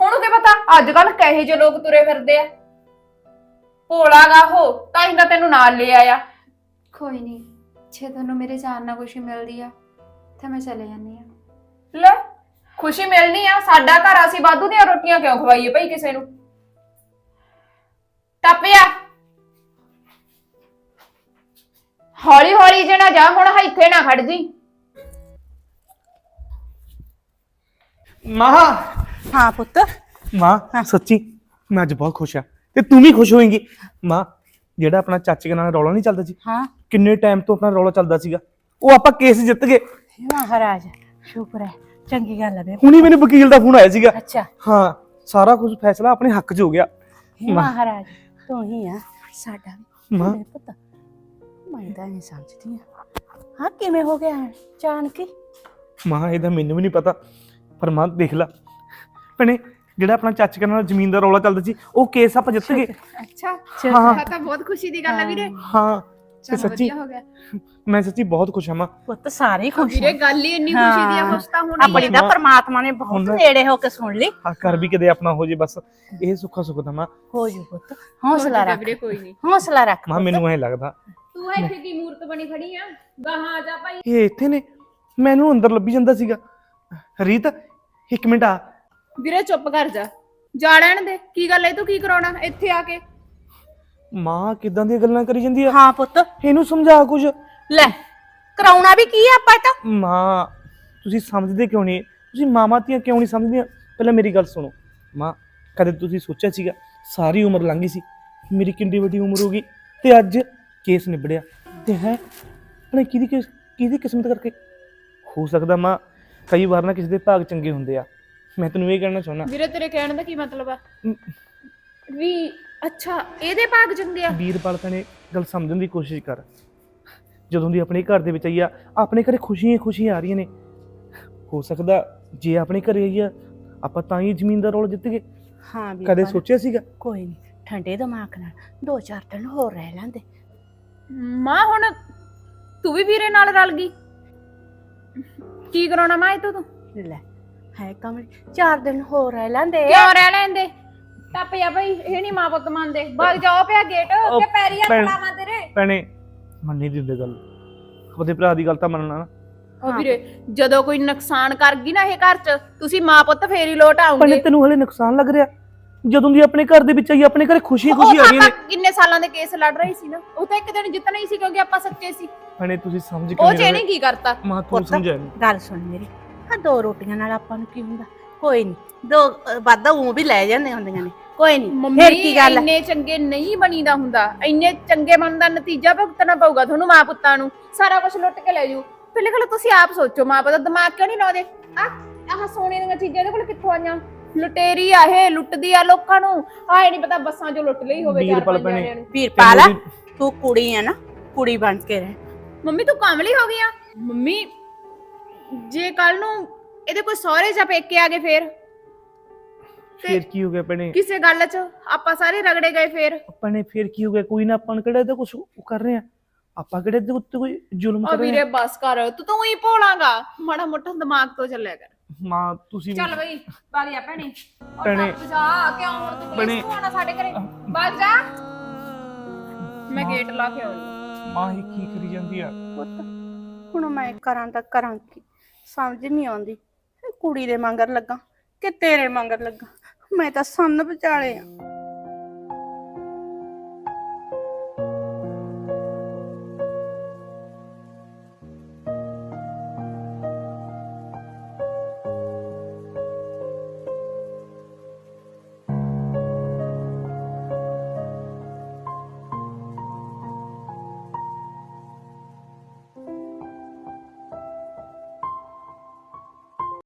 ਹੁਣ ਕੀ ਪਤਾ ਅੱਜ ਕੱਲ ਕਹੇ ਜੇ ਲੋਕ ਤੁਰੇ ਫਿਰਦੇ ਆ। ਭੋਲਾਗਾ ਹੋ ਤਾਂ ਹੀ ਤਾਂ ਤੈਨੂੰ ਨਾਲ ਲੈ ਆਇਆ। ਕੋਈ ਨਹੀਂ ਜੇ ਤੁਹਾਨੂੰ ਮੇਰੇ ਜਾਨ ਨਾਲ ਖੁਸ਼ੀ ਮਿਲਦੀ ਆ ਤਾਂ ਮੈਂ ਚਲੇ ਜਾਂਦੀ ਆ। ਲੈ ਖੁਸ਼ੀ ਮਿਲਣੀ ਆ ਸਾਡਾ ਘਰ ਅਸੀਂ ਵਾਧੂ ਦੀਆਂ ਰੋਟੀਆਂ ਕਿਉਂ ਖਵਾਈਏ ਭਾਈ ਕਿਸੇ ਨੂੰ? ਟੱਪਿਆ। ਹੌਲੀ ਹੌਲੀ ਜਣਾ ਜਾ ਹੁਣ ਇੱਥੇ ਨਾ ਖੜ ਜੀ। ਮਾਂ। ਹਾਂ ਪੁੱਤ। ਮਾਂ ਸੱਚੀ ਮੈਂ ਅੱਜ ਬਹੁਤ ਖੁਸ਼ ਆ। ਤੇ ਤੂੰ ਵੀ ਖੁਸ਼ ਹੋਏਂਗੀ। ਮਾਂ ਜਿਹੜਾ ਆਪਣਾ ਚਾਚੇ ਨਾਲ ਰੌਲਾ ਨਹੀਂ ਚੱਲਦਾ ਸੀ? ਹਾਂ। ਕਿੰਨੇ ਟਾਈਮ ਤੋਂ ਆਪਣਾ ਰੌਲਾ ਚੱਲਦਾ ਸੀਗਾ? ਉਹ ਆਪਾਂ ਕੇਸ ਜਿੱਤ ਗਏ। ਮਹਾਰਾਜ ਸ਼ੁਕਰ ਹੈ। ਚੰਗੀ ਗੱਲ ਹੈ ਬੇ ਹੁਣੀ ਮੈਨੂੰ ਵਕੀਲ ਦਾ ਫੋਨ ਆਇਆ ਸੀਗਾ। ਅੱਛਾ। ਹਾਂ ਸਾਰਾ ਕੁਝ ਫੈਸਲਾ ਆਪਣੇ ਹੱਕ 'ਚ ਹੋ ਗਿਆ। ਹੇ ਮਾਂ। ਮਹਾਰਾਜ ਤੂੰ ਹੀ ਆ ਸਾਡਾ ਵੀ ਮਾਂ ਮੇਰੇ ਪੁੱਤ। ਮੈਂ ਤਾਂ ਨਹੀਂ ਸਮਝਦੀ ਆ। ਹਾਂ ਕਿਵੇਂ ਹੋ ਗਿਆ ਚਾਣ ਕੇ ਮਾਂ ਇਹਦਾ ਮੈਨੂੰ ਵੀ ਨਹੀਂ ਪਤਾ। ਪਰ ਮਾਂ ਦੇਖ ਲੈ। ਭੈਣੇ ਜਿਹੜਾ ਆਪਣਾ ਚਾਚੇ ਨਾਲ ਜ਼ਮੀਨ ਦਾ ਰੌਲਾ ਚੱਲਦਾ ਸੀ ਉਹ ਕੇਸ ਆਪਾਂ ਜਿੱਤ ਗਏ। ਅੱਛਾ। ਹਾਂ। ਇਹ ਤਾਂ ਬਹੁਤ ਖੁਸ਼ੀ ਦੀ ਗੱਲ ਆ ਵੀਰੇ। ਹਾਂ। ਚੱਲ ਸੱਚੀ ਵਧੀਆ ਹੋ ਗਿਆ। ਮੈਂ ਸੱਚੀ ਬਹੁਤ ਖੁਸ਼ ਹਾਂ ਮਾਂ। ਪੁੱਤ ਸਾਰੇ ਹੀ ਖੁਸ਼ ਵੀਰੇ ਗੱਲ ਹੀ ਇੰਨੀ ਖੁਸ਼ੀ ਦੀ ਆ ਹਾਂ। ਖੁਸ਼ ਤਾਂ ਹੋਣੀ। ਆਪਣੀ ਦਾ। ਪਰਮਾਤਮਾ ਨੇ ਬਹੁਤ ਹੁਣ- ਨੇੜੇ ਹੋ ਕੇ ਸੁਣ ਲਈ। ਆ ਕਰ ਵੀ ਕਦੇ ਆਪਣਾ ਹੋ ਜੇ ਬਸ ਇਹ ਸੁੱਖਾ ਸੁੱਖ ਦਾ ਮਾਂ। ਹੋ ਜੂ ਪੁੱਤ ਹੌਸਲਾ ਰੱਖ। ਵੀਰੇ ਕੋਈ ਨਹੀਂ। ਹੌਸਲਾ ਰੱਖ ਮਾਂ ਪੁੱਤ। ਮੈਨੂੰ ਐ ਲੱਗਦਾ। ਤੂੰ ਇੱਥੇ ਕੀ ਮੂਰਤ ਬਣੀ ਖੜੀ ਆ? ਗਾਹਾਂ ਆ ਜਾ ਭਾਈ। ਇਹ ਇੱਥੇ ਨੇ। ਮੈਨੂੰ ਅੰਦਰ ਲੱਭੀ ਜਾਂਦਾ ਸੀਗਾ। ਰੀਤ ਇੱਕ ਮਿੰਟ ਆ। ਵੀਰੇ ਚੁੱਪ ਕਰ ਜਾ। ਜਾ ਲੈਣ ਦੇ। ਕੀ ਗੱਲ ਐ ਤੂੰ ਕੀ ਕਰਾਉਣਾ? ਇੱਥੇ ਆ ਕੇ। ਮਾਂ ਕਿਦਾਂ ਦੀਆਂ ਗੱਲਾਂ ਕਰੀ ਜਾਂਦੀ ਆ? ਹਾਂ ਪੁੱਤ। ਇਹਨੂੰ ਸਮਝਾ ਕੁਝ। ਲੈ ਕਰਾਉਣਾ ਵੀ ਕੀ ਆ ਆਪਾਂ ਤਾਂ? ਮਾਂ ਤੁਸੀਂ ਸਮਝਦੇ ਕਿਉਂ ਨਹੀਂ? ਤੁਸੀਂ ਮਾਵਾਂ ਧੀਆਂ ਕਿਉਂ ਨਹੀਂ ਸਮਝਦੀਆਂ? ਪਹਿਲਾਂ ਮੇਰੀ ਗੱਲ ਸੁਣੋ। ਮਾਂ ਕਦੇ ਤੁਸੀਂ ਸੋਚਿਆ ਸੀਗਾ ਸਾਰੀ ਉਮਰ ਲੰਘ ਗਈ ਸੀ। ਮੇਰੀ ਕਿੰਨੀ ਵੱਡੀ ਉਮਰ ਹੋ ਗਈ ਤੇ ਅੱਜ ਕੇਸ ਨਿਬੜਿਆ। ਤੇ ਹੈ ਆਪਣੇ ਕਿਹਦੀ ਕਿਸ- ਕਿਹਦੀ ਕਿਸਮਤ ਕਰਕੇ? ਹੋ ਸਕਦਾ ਮਾਂ ਕਈ ਵਾਰ ਨਾ ਕਿਸੇ ਦੇ ਭਾਗ ਚੰਗੇ ਹੁੰਦੇ ਆ। ਮੈਂ ਤੈਨੂੰ ਇਹ ਕਹਿਣਾ ਚਾਹੁੰਦਾ। ਵੀਰੇ ਤੇਰੇ ਕਹਿਣ ਦਾ ਕੀ ਮਤਲਬ ਆ? ਵੀ ਅੱਛਾ ਇਹਦੇ ਭਾਗ ਚੰਗੇ ਆ? ਵੀਰਪਾਲ ਭੈਣੇ ਗੱਲ ਸਮਝਣ ਦੀ ਕੋਸ਼ਿਸ਼ ਕਰ। ਜਦੋਂ ਦੀ ਆਪਣੇ ਘਰ ਦੇ ਵਿੱਚ ਆਈ ਆ ਆਪਣੇ ਘਰੇ ਖੁਸ਼ੀਆਂ ਹੀ ਖੁਸ਼ੀਆਂ ਆ ਰਹੀਆਂ ਨੇ। ਹੋ ਸਕਦਾ ਜੇ ਆਪਣੇ ਘਰੇ ਆਈ ਆ ਆਪਾਂ ਤਾਂ ਹੀ ਜ਼ਮੀਨ ਦਾ ਰੋਲ ਜਿੱਤ ਗਏ। ਹਾਂ ਵੀ ਕਦੇ ਸੋਚਿਆ ਸੀਗਾ? ਕੋਈ ਨਹੀਂ ਠੰਡੇ ਦਿਮਾਗ ਨਾਲ ਦੋ ਚਾਰ ਦਿਨ ਹੋਰ ਰਹਿ ਲੈਂਦੇ। ਮਾਂ ਹੁਣ ਤੂੰ ਵੀ ਵੀਰੇ ਨਾਲ ਰਲ ਗਈ? ਕੀ ਕਰਾਉਣਾ ਮਾਂ ਇਹ ਤੋਂ ਤੂੰ? ਲੈ ਹੈ ਕਮਲ ਚਾਰ ਦਿਨ ਹੋਰ ਰਹਿ ਲੈਂਦੇ। ਕਿਉਂ ਰਹਿ ਲੈਂਦੇ? ਟੱਪ ਜਾ ਬਈ ਇਹ ਨਹੀਂ ਮਾਂ ਪੁੱਤ ਮੰਨਦੇ। ਭੱਜ ਜਾਓ ਪਿਆ ਗੇਟ ਉਹ ਕਿ ਪੈਰੀ ਹੱਥ ਭੈਣ- ਲਾਵਾਂ ਤੇਰੇ। ਭੈਣੇ ਮੰਨ ਨਹੀਂ ਦਿੰਦੇ ਗੱਲ। ਉਹਦੇ ਭਰਾ ਦੀ ਗੱਲ ਤਾਂ ਮੰਨਣਾ ਨਾ। ਉਹ ਵੀਰੇ ਜਦੋਂ ਕੋਈ ਨੁਕਸਾਨ ਕਰ ਗਈ ਨਾ ਇਹ ਘਰ 'ਚ ਤੁਸੀਂ ਮਾਂ ਪੁੱਤ ਫੇਰ ਹੀ ਲੋਟ ਭੈਣੇ ਆਉਂਗੇ ਤੈਨੂੰ ਹਲੇ ਨੁਕਸਾਨ ਲੱਗ ਰਿਹਾ। ਜਦੋਂ ਦੀ ਆਪਣੇ ਘਰ ਦੇ ਵਿੱਚ ਆਈ ਆਪਣੇ ਘਰੇ ਖੁਸ਼ੀ ਉਹ ਖੁਸ਼ੀ ਆ ਤਾਂ ਰਹੀਆਂ ਨੇ। ਆਪਾਂ ਕਿੰਨੇ ਸਾਲਾਂ ਦੇ ਕੇਸ ਲੜ ਰਹੀ ਸੀ ਨਾ। ਉਹ ਤਾਂ ਇੱਕ ਦਿਨ ਜਿੱਤਣਾ ਹੀ ਸੀ ਕਿਉਂਕਿ ਆਪਾਂ ਸੱਚੇ ਸੀ। ਭੈਣੇ ਤੁਸੀਂ ਸਮਝ ਉਹ ਇਹਨੇ ਕੀ ਕਰਤਾ। ਮਾਂ ਤੂੰ ਪੁੱਤ। ਸਮਝਾਇਆ ਨੀ। ਗੱਲ ਸੁਣ ਮੇਰੀ। ਆ ਦੋ ਰੋਟੀਆਂ ਨਾਲ ਆਪਾਂ ਨੂੰ ਕੀ ਹੁੰਦਾ? ਕੋਈ ਨਹੀਂ ਦੋ ਅ, ਵਾਧਾ ਉਹ ਵੀ ਲੈ ਜਾਂਦੇ ਹੁੰਦੀਆਂ ਨੇ। ਕੋਈ ਨਹੀਂ ਮੰਮੀ ਫਿਰ ਕੀ ਗੱਲ ਹੈ ਇੰਨੇ ਚੰਗੇ ਨਹੀਂ ਬਣੀਦਾ ਹੁੰਦਾ। ਇੰਨੇ ਚੰਗੇ ਬਣਨ ਦਾ ਨਤੀਜਾ ਭੁਗਤਣਾ ਪਊਗਾ ਤੁਹਾਨੂੰ ਮਾਂ ਪੁੱਤਾਂ ਨੂੰ। ਸਾਰਾ ਕੁਝ ਲੁੱਟ ਕੇ ਲੈ ਜੂ ਪਹਿਲੇ ਗੱਲ ਤੁਸੀਂ ਆਪ ਸੋਚੋ ਮਾਂ ਪੁੱਤ ਦਿਮਾਗ ਕਿਉਂ ਨਹੀਂ ਲਾਉਂਦੇ? ਆ ਆਹ ਸੋਨੇ ਦੀਆਂ ਚੀਜ਼ਾਂ ਇਹਦੇ ਕੋਲ ਕਿੱਥੋਂ ਆਈਆਂ? ਲੁਟੇਰੀ ਆ ਇਹ ਲੁੱਟਦੀ ਆ ਲੋਕਾਂ ਨੂੰ। ਆਏ ਨਹੀਂ ਪਤਾ ਬੱਸਾਂ 'ਚੋਂ ਲੁੱਟ ਲਈ ਹੋਵੇ ਚਾਰ ਵੀਰਪਾਲ ਪੰਜ ਭੈਣੇ। ਜਣਿਆਂ ਨੂੰ ਵੀਰਪਾਲ ਤੂੰ ਕੁੜੀ ਆ ਨਾ ਕੁੜੀ ਬਣ ਕੇ ਰਹਿ। ਮੰਮੀ ਤੂੰ ਕਾਮਲੀ ਹੋ ਗਈ ਆ? ਮੰਮੀ ਜੇ ਕੱਲ ਨੂੰ ਇਹਦੇ ਕੋਈ ਸਹੁਰੇ ਜਾਂ ਪੇਕੇ ਆ ਗਏ ਫੇਰ? ਫੇਰ ਕੀ ਹੋ ਗਿਆ ਭੈਣੇ? ਕਿਸੇ ਗੱਲ 'ਚ ਆਪਾਂ ਸਾਰੇ ਰਗੜੇ ਗਏ ਫੇਰ। ਭੈਣੇ ਫੇਰ ਕੀ ਹੋ ਗਿਆ? ਕੋਈ ਨਾ ਆਪਾਂ ਕਿਹੜਾ ਇਹਦਾ ਕੁਝ ਕਰ ਰਹੇ ਆ? ਆਪਾਂ ਕਿਹੜੇ ਇਹਦੇ ਉੱਤੇ ਕੋਈ ਜ਼ੁਲਮ ਕਰ ਰਹੇ ਵੀਰੇ ਆ? ਬਸ ਕਰ ਤੂੰ ਤਾਂ ਹੀ ਭੋਲਾਂਗਾ। ਮਾੜਾ ਮੋਟਾ ਦਿਮਾਗ ਤੋਂ ਚੱਲਿਆ ਕਰ। ਮਾਂ ਤੁਸੀਂ ਚੱਲ ਬਈ ਬਾਲੀਆ ਭੈਣੇ। ਭੈਣੇ। ਭੈਣੇ ਜਾ ਕਿਉਂ ਹੁਣ ਤੂੰ ਤੂੰ ਆਣਾ ਸਾਡੇ ਘਰੇ? ਬਾਗ ਜਾ। ਮੈਂ ਗੇਟ ਲਾ ਕੇ ਆਉਂਦੀ। ਮਾਂ ਹੀ ਕੀ ਕਰੀ ਜਾਂਦੀ ਆ? ਪੁੱਤ ਹੁਣ ਮੈਂ ਕਰਾਂ ਤਾਂ ਕਰਾਂ ਕੀ ਸਮਝ ਨਹੀਂ ਆਉਂਦੀ। ਇਹ ਕੁੜੀ ਦੇ ਮੰਗਰ ਲੱਗਾ ਕਿ ਤੇਰੇ ਮੰਗਰ ਲੱਗਾ? ਮੈਂ ਤਾਂ ਸੰਨ ਵਿਚਾਲੇ ਆ।